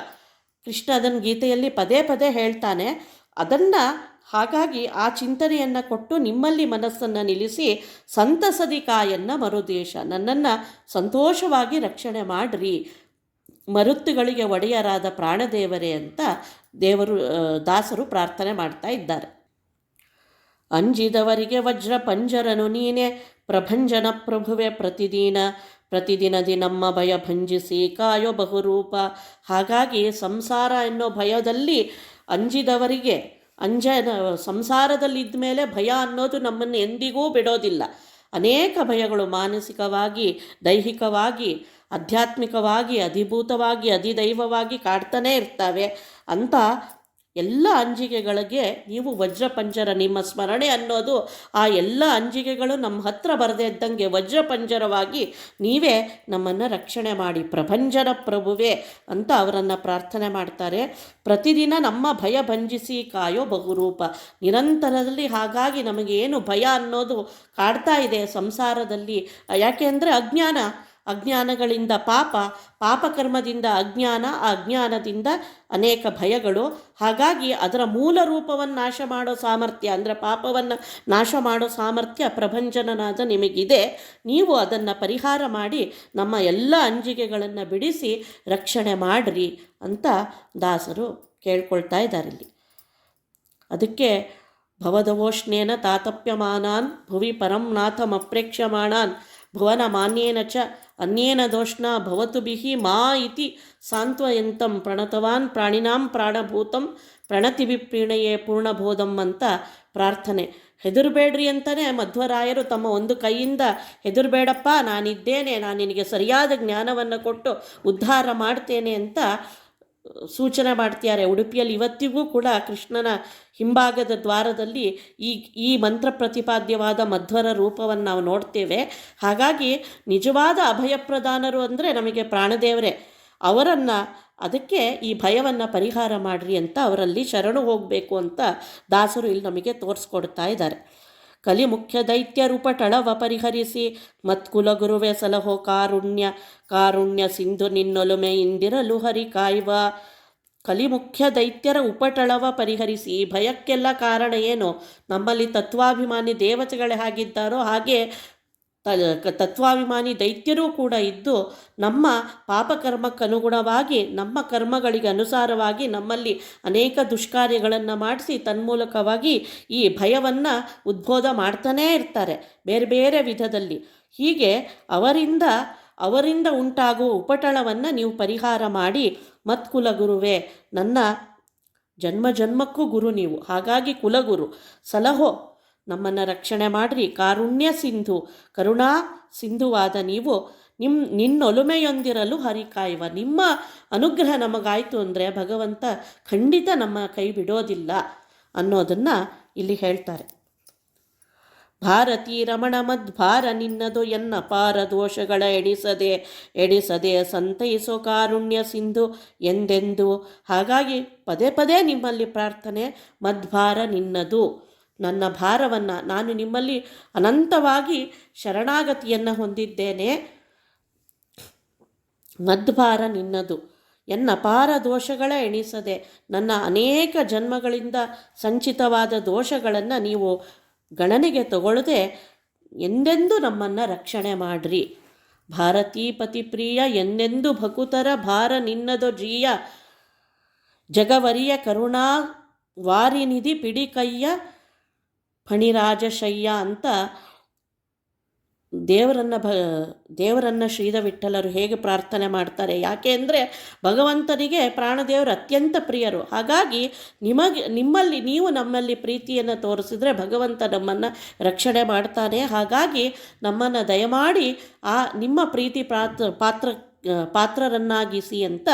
ಕೃಷ್ಣ ಅದನ್ನು ಗೀತೆಯಲ್ಲಿ ಪದೇ ಪದೇ ಹೇಳ್ತಾನೆ. ಅದನ್ನು ಹಾಗಾಗಿ ಆ ಚಿಂತನೆಯನ್ನು ಕೊಟ್ಟು ನಿಮ್ಮಲ್ಲಿ ಮನಸ್ಸನ್ನು ನಿಲ್ಲಿಸಿ ಸಂತಸದಿ ಕಾಯನ್ನ ಮರುದೇಶ ನನ್ನನ್ನು ಸಂತೋಷವಾಗಿ ರಕ್ಷಣೆ ಮಾಡಿರಿ. ಮರುತ್ತುಗಳಿಗೆ ಒಡೆಯರಾದ ಪ್ರಾಣದೇವರೇ ಅಂತ ದೇವರು ದಾಸರು ಪ್ರಾರ್ಥನೆ ಮಾಡ್ತಾ ಇದ್ದಾರೆ. ಅಂಜಿದವರಿಗೆ ವಜ್ರ ಪಂಜರನು ನೀನೆ. ಪ್ರಭಂಜನ ಪ್ರಭುವೆ ಪ್ರತಿದಿನ. ಪ್ರತಿದಿನದಿ ನಮ್ಮ ಭಯ ಭಂಜಿಸಿ ಕಾಯೋ ಬಹುರೂಪ. ಹಾಗಾಗಿ ಸಂಸಾರ ಎನ್ನೋ ಭಯದಲ್ಲಿ ಅಂಜಿದವರಿಗೆ ಅಂಜನ ಸಂಸಾರದಲ್ಲಿದ್ದ ಮೇಲೆ ಭಯ ಅನ್ನೋದು ನಮ್ಮನ್ನು ಎಂದಿಗೂ ಬಿಡೋದಿಲ್ಲ. ಅನೇಕ ಭಯಗಳು ಮಾನಸಿಕವಾಗಿ, ದೈಹಿಕವಾಗಿ, ಆಧ್ಯಾತ್ಮಿಕವಾಗಿ, ಅಧಿಭೂತವಾಗಿ, ಅಧಿದೈವವಾಗಿ ಕಾಡ್ತಾನೇ ಇರ್ತವೆ. ಅಂತ ಎಲ್ಲ ಅಂಜಿಕೆಗಳಿಗೆ ನೀವು ವಜ್ರಪಂಜರ ನಿಮ್ಮ ಸ್ಮರಣೆ ಅನ್ನೋದು ಆ ಎಲ್ಲ ಅಂಜಿಕೆಗಳು ನಮ್ಮ ಹತ್ರ ಬರದೇ ಇದ್ದಂಗೆ ವಜ್ರಪಂಜರವಾಗಿ ನೀವೇ ನಮ್ಮನ್ನು ರಕ್ಷಣೆ ಮಾಡಿ ಪ್ರಭಂಜನ ಪ್ರಭುವೆ ಅಂತ ಅವರನ್ನು ಪ್ರಾರ್ಥನೆ ಮಾಡ್ತಾರೆ. ಪ್ರತಿದಿನ ನಮ್ಮ ಭಯ ಭಂಜಿಸಿ ಕಾಯೋ ಬಹುರೂಪ. ನಿರಂತರದಲ್ಲಿ ಹಾಗಾಗಿ ನಮಗೆ ಏನು ಭಯ ಅನ್ನೋದು ಕಾಡ್ತಾ ಇದೆ ಸಂಸಾರದಲ್ಲಿ. ಯಾಕೆ ಅಂದರೆ ಅಜ್ಞಾನ ಅಜ್ಞಾನಗಳಿಂದ ಪಾಪ, ಪಾಪಕರ್ಮದಿಂದ ಅಜ್ಞಾನ ಆ ಅಜ್ಞಾನದಿಂದ ಅನೇಕ ಭಯಗಳು. ಹಾಗಾಗಿ ಅದರ ಮೂಲ ರೂಪವನ್ನು ನಾಶ ಮಾಡೋ ಸಾಮರ್ಥ್ಯ, ಅಂದರೆ ಪಾಪವನ್ನು ನಾಶ ಮಾಡೋ ಸಾಮರ್ಥ್ಯ ಪ್ರಭಂಜನನಾದ ನಿಮಗಿದೆ. ನೀವು ಅದನ್ನು ಪರಿಹಾರ ಮಾಡಿ ನಮ್ಮ ಎಲ್ಲ ಅಂಜಿಕೆಗಳನ್ನು ಬಿಡಿಸಿ ರಕ್ಷಣೆ ಮಾಡಿರಿ ಅಂತ ದಾಸರು ಕೇಳ್ಕೊಳ್ತಾ ಇದ್ದಾರೆ ಇಲ್ಲಿ. ಅದಕ್ಕೆ ಭವದವೋಷ್ಣೇನ ತಾತಪ್ಯಮಾನಾನ್ ಭುವಿ ಪರಂನಾಥಮ್ ನಾಥಮಪ್ರೇಕ್ಷ್ಯಮಾಣಾನ್ ಭುವನ ಮಾನ್ಯೇನ ಚ ಅನ್ಯೇನ ದೋಷ್ಣ ಭವತು ಬಿಹಿ ಮಾ ಇತಿ ಸಾಂತ್ವಯಂತಂ ಪ್ರಣತವಾನ್ ಪ್ರಾಣಿನಾಂ ಪ್ರಾಣಭೂತಂ ಪ್ರಣತಿ ವಿಪ್ರೀಣಯೇ ಪೂರ್ಣಬೋಧಂ ಅಂತ ಪ್ರಾರ್ಥನೆ. ಹೆದರಬೇಡ್ರಿ ಅಂತಲೇ ಮಧ್ವರಾಯರು ತಮ್ಮ ಒಂದು ಕೈಯಿಂದ ಹೆದರಬೇಡಪ್ಪ ನಾನಿದ್ದೇನೆ, ನಾನು ನಿನಗೆ ಸರಿಯಾದ ಜ್ಞಾನವನ್ನು ಕೊಟ್ಟು ಉದ್ಧಾರ ಮಾಡ್ತೇನೆ ಅಂತ ಸೂಚನೆ ಮಾಡ್ತಿದ್ದಾರೆ. ಉಡುಪಿಯಲ್ಲಿ ಇವತ್ತಿಗೂ ಕೂಡ ಕೃಷ್ಣನ ಹಿಂಭಾಗದ ದ್ವಾರದಲ್ಲಿ ಈ ಈ ಮಂತ್ರ ಪ್ರತಿಪಾದ್ಯವಾದ ಮಧ್ವರ ರೂಪವನ್ನು ನಾವು ನೋಡ್ತೇವೆ. ಹಾಗಾಗಿ ನಿಜವಾದ ಅಭಯಪ್ರದಾನರು ಅಂದರೆ ನಮಗೆ ಪ್ರಾಣದೇವರೇ. ಅವರನ್ನು, ಅದಕ್ಕೆ ಈ ಭಯವನ್ನು ಪರಿಹಾರ ಮಾಡಿರಿ ಅಂತ ಅವರಲ್ಲಿ ಶರಣು ಹೋಗಬೇಕು ಅಂತ ದಾಸರು ಇಲ್ಲಿ ನಮಗೆ ತೋರಿಸ್ಕೊಡ್ತಾ ಇದ್ದಾರೆ. ಕಲಿ ಮುಖ್ಯ ದೈತ್ಯ ರೂಪ ಟಳವ ಪರಿಹರಿಸಿ ಮತ್ಕುಲಗುರುವೆ ಸಲಹೋ ಕಾರುಣ್ಯ ಕಾರುಣ್ಯ ಸಿಂಧು ನಿನ್ನೊಲುಮೆ ಇಂದಿರಲು ಹರಿ ಕಾಯ್ವ ಕಲಿ ಮುಖ್ಯ ದೈತ್ಯರ ಉಪಟಳವ ಪರಿಹರಿಸಿ. ಭಯಕ್ಕೆಲ್ಲ ಕಾರಣ ಏನು? ನಮ್ಮಲ್ಲಿ ತತ್ವಾಭಿಮಾನಿ ದೇವತೆಗಳೇ ಹಾಗಿದ್ದಾರೋ ಹಾಗೆ ತತ್ವಾಭಿಮಾನಿ ದೈತ್ಯರೂ ಕೂಡ ಇದ್ದು ನಮ್ಮ ಪಾಪಕರ್ಮಕ್ಕನುಗುಣವಾಗಿ, ನಮ್ಮ ಕರ್ಮಗಳಿಗೆ ಅನುಸಾರವಾಗಿ ನಮ್ಮಲ್ಲಿ ಅನೇಕ ದುಷ್ಕಾರ್ಯಗಳನ್ನು ಮಾಡಿಸಿ ತನ್ಮೂಲಕವಾಗಿ ಈ ಭಯವನ್ನು ಉದ್ಬೋಧ ಮಾಡ್ತಾನೇ ಇರ್ತಾರೆ ಬೇರೆ ಬೇರೆ ವಿಧದಲ್ಲಿ. ಹೀಗೆ ಅವರಿಂದ ಅವರಿಂದ ಉಂಟಾಗುವ ಉಪಟಳವನ್ನು ನೀವು ಪರಿಹಾರ ಮಾಡಿ ಮತ್ಕುಲ ಗುರುವೇ ನನ್ನ ಜನ್ಮ ಜನ್ಮಕ್ಕೂ ಗುರು ನೀವು. ಹಾಗಾಗಿ ಕುಲಗುರು, ಸಲಹೋ ನಮ್ಮನ್ನು ರಕ್ಷಣೆ ಮಾಡಿರಿ. ಕಾರುಣ್ಯ ಸಿಂಧು. ಕರುಣಾ ಸಿಂಧುವಾದ ನೀವು. ನಿಮ್ಮ ನಿನ್ನೊಲುಮೆಯೊಂದಿರಲು ಹರಿಕಾಯುವ. ನಿಮ್ಮ ಅನುಗ್ರಹ ನಮಗಾಯಿತು ಅಂದರೆ ಭಗವಂತ ಖಂಡಿತ ನಮ್ಮ ಕೈ ಬಿಡೋದಿಲ್ಲ ಅನ್ನೋದನ್ನು ಇಲ್ಲಿ ಹೇಳ್ತಾರೆ. ಭಾರತೀ ರಮಣ ಮದ್ಭಾರ ನಿನ್ನದು ಎನ್ನ ಪಾರ ದೋಷಗಳ ಎಡಿಸದೆ ಎಡಿಸದೆ ಸಂತೈಸೋ ಕಾರುಣ್ಯ ಸಿಂಧು ಎಂದೆಂದು. ಹಾಗಾಗಿ ಪದೇ ಪದೇ ನಿಮ್ಮಲ್ಲಿ ಪ್ರಾರ್ಥನೆ, ಮದ್ಭಾರ ನಿನ್ನದು. ನನ್ನ ಭಾರವನ್ನು ನಾನು ನಿಮ್ಮಲ್ಲಿ ಅನಂತವಾಗಿ ಶರಣಾಗತಿಯನ್ನು ಹೊಂದಿದ್ದೇನೆ. ಮದ್ಭಾರ ನಿನ್ನದು. ಎನ್ನ ಅಪಾರ ದೋಷಗಳ ಎಣಿಸದೆ ನನ್ನ ಅನೇಕ ಜನ್ಮಗಳಿಂದ ಸಂಚಿತವಾದ ದೋಷಗಳನ್ನು ನೀವು ಗಣನೆಗೆ ತಗೊಳ್ಳದೆ ಎಂದೆಂದೂ ನಮ್ಮನ್ನು ರಕ್ಷಣೆ ಮಾಡ್ರಿ. ಭಾರತೀ ಪತಿಪ್ರಿಯ ಎಂದೆಂದು ಭಕುತರ ಭಾರ ನಿನ್ನದು ಜೀಯ ಜಗವರಿಯ ಕರುಣಾ, ವಾರಿನಿಧಿ ಪಿಡಿಕಯ್ಯ ಫಣಿರಾಜಶಯ್ಯ ಅಂತ ದೇವರನ್ನು ಭ, ದೇವರನ್ನು ಶ್ರೀಧ ವಿಠಲರು ಹೇಗೆ ಪ್ರಾರ್ಥನೆ ಮಾಡ್ತಾರೆ? ಯಾಕೆ ಅಂದರೆ ಭಗವಂತನಿಗೆ ಪ್ರಾಣದೇವರು ಅತ್ಯಂತ ಪ್ರಿಯರು. ಹಾಗಾಗಿ ನಿಮಗೆ, ನಿಮ್ಮಲ್ಲಿ, ನೀವು ನಮ್ಮಲ್ಲಿ ಪ್ರೀತಿಯನ್ನು ತೋರಿಸಿದ್ರೆ ಭಗವಂತ ನಮ್ಮನ್ನು ರಕ್ಷಣೆ ಮಾಡ್ತಾನೆ. ಹಾಗಾಗಿ ನಮ್ಮನ್ನು ದಯಮಾಡಿ ಆ ನಿಮ್ಮ ಪ್ರೀತಿ ಪಾತ್ರ ಪಾತ್ರ, ಪಾತ್ರರನ್ನಾಗಿಸಿ ಅಂತ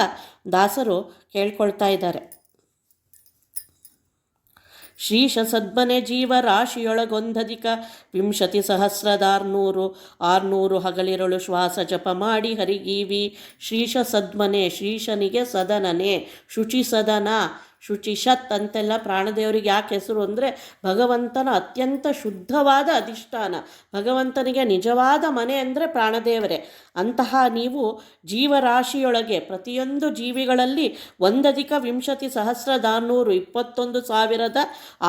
ದಾಸರು ಕೇಳ್ಕೊಳ್ತಾ ಇದ್ದಾರೆ. ಶ್ರೀಶ ಸದ್ಮನೆ ಜೀವ ರಾಶಿಯೊಳಗೊಂದಧಿಕ ವಿಂಶತಿ ಸಹಸ್ರದಾರ್ನೂರು, ಆರ್ನೂರು ಹಗಲಿರಳು ಶ್ವಾಸ ಜಪ ಮಾಡಿ ಹರಿಗೀವಿ. ಶ್ರೀಶ ಸದ್ಮನೆ ಶ್ರೀಶನಿಗೆ ಸದನನೆ ಶುಚಿ ಸದನ ಶುಚಿಷತ್ ಅಂತೆಲ್ಲ ಪ್ರಾಣದೇವರಿಗೆ ಯಾಕೆ ಹೆಸರು ಅಂದರೆ ಭಗವಂತನ ಅತ್ಯಂತ ಶುದ್ಧವಾದ ಅಧಿಷ್ಠಾನ. ಭಗವಂತನಿಗೆ ನಿಜವಾದ ಮನೆ ಅಂದರೆ ಪ್ರಾಣದೇವರೇ. ಅಂತಹ ನೀವು ಜೀವರಾಶಿಯೊಳಗೆ ಪ್ರತಿಯೊಂದು ಜೀವಿಗಳಲ್ಲಿ ಒಂದಧಿಕ ವಿಂಶತಿ ಸಹಸ್ರದಾರ್ನೂರು ಇಪ್ಪತ್ತೊಂದು ಸಾವಿರದ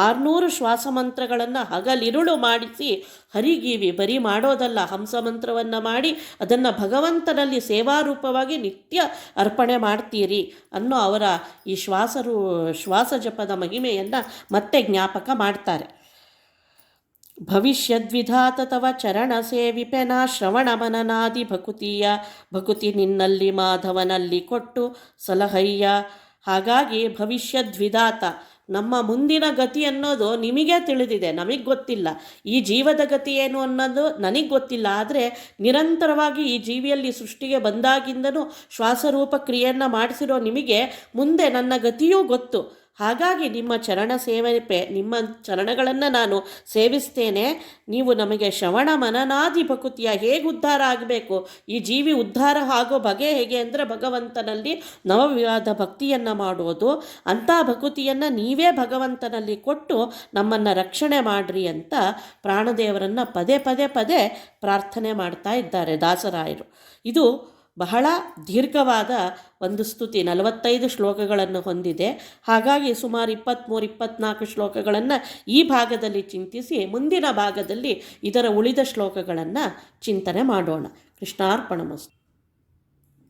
ಆರುನೂರು ಶ್ವಾಸಮಂತ್ರಗಳನ್ನು ಹಗಲಿರುಳು ಮಾಡಿಸಿ ಹರಿಗೀವಿ, ಬರೀ ಮಾಡೋದಲ್ಲ, ಹಂಸ ಮಂತ್ರವನ್ನು ಮಾಡಿ ಅದನ್ನು ಭಗವಂತನಲ್ಲಿ ಸೇವಾರೂಪವಾಗಿ ನಿತ್ಯ ಅರ್ಪಣೆ ಮಾಡ್ತೀರಿ ಅನ್ನೋ ಅವರ ಈ ಶ್ವಾಸರು ಶ್ವಾಸ ಜಪದ ಮಹಿಮೆಯನ್ನು ಮತ್ತೆ ಜ್ಞಾಪಕ ಮಾಡ್ತಾರೆ. ಭವಿಷ್ಯದ್ವಿಧಾತ ತವ ಚರಣ ಸೇವಿಪೆನ ಶ್ರವಣ ಮನನಾದಿ ಭಕುತಿಯ, ಭಕುತಿ ನಿನ್ನಲ್ಲಿ ಮಾಧವನಲ್ಲಿ ಕೊಟ್ಟು ಸಲಹಯ್ಯ. ಹಾಗಾಗಿ ಭವಿಷ್ಯದ್ವಿಧಾತ ನಮ್ಮ ಮುಂದಿನ ಗತಿ ಅನ್ನೋದು ನಿಮಗೆ ತಿಳಿದಿದೆ, ನಮಗೆ ಗೊತ್ತಿಲ್ಲ. ಈ ಜೀವದ ಗತಿ ಏನು ಅನ್ನೋದು ನನಗೆ ಗೊತ್ತಿಲ್ಲ. ಆದರೆ ನಿರಂತರವಾಗಿ ಈ ಜೀವಿಯಲ್ಲಿ ಸೃಷ್ಟಿಗೆ ಬಂದಾಗಿಂದನೂ ಶ್ವಾಸರೂಪ ಕ್ರಿಯೆಯನ್ನು ಮಾಡಿಸಿರೋ ನಿಮಗೆ ಮುಂದೆ ನನ್ನ ಗತಿಯೂ ಗೊತ್ತು. ಹಾಗಾಗಿ ನಿಮ್ಮ ಚರಣ ಸೇವೆ ನಿಮ್ಮ ಚರಣಗಳನ್ನು ನಾನು ಸೇವಿಸ್ತೇನೆ. ನೀವು ನಮಗೆ ಶ್ರವಣ ಮನನಾದಿ ಭಕುತಿಯ ಹೇಗೆ ಉದ್ಧಾರ ಆಗಬೇಕು? ಈ ಜೀವಿ ಉದ್ಧಾರ ಆಗೋ ಬಗೆ ಹೇಗೆ ಅಂದರೆ ಭಗವಂತನಲ್ಲಿ ನವವಿವಾದ ಭಕ್ತಿಯನ್ನು ಮಾಡೋದು. ಅಂಥ ಭಕುತಿಯನ್ನು ನೀವೇ ಭಗವಂತನಲ್ಲಿ ಕೊಟ್ಟು ನಮ್ಮನ್ನು ರಕ್ಷಣೆ ಮಾಡ್ರಿ ಅಂತ ಪ್ರಾಣದೇವರನ್ನು ಪದೇ ಪದೇ ಪದೇ ಪ್ರಾರ್ಥನೆ ಮಾಡ್ತಾ ಇದ್ದಾರೆ ದಾಸರಾಯರು. ಇದು ಬಹಳ ದೀರ್ಘವಾದ ಒಂದು ಸ್ತುತಿ, ನಲವತ್ತೈದು ಶ್ಲೋಕಗಳನ್ನು ಹೊಂದಿದೆ. ಹಾಗಾಗಿ ಸುಮಾರು ಇಪ್ಪತ್ತ್ಮೂರು ಇಪ್ಪತ್ತ್ನಾಲ್ಕು ಶ್ಲೋಕಗಳನ್ನು ಈ ಭಾಗದಲ್ಲಿ ಚಿಂತಿಸಿ, ಮುಂದಿನ ಭಾಗದಲ್ಲಿ ಇದರ ಉಳಿದ ಶ್ಲೋಕಗಳನ್ನು ಚಿಂತನೆ ಮಾಡೋಣ. ಕೃಷ್ಣಾರ್ಪಣಮಸ್ತು.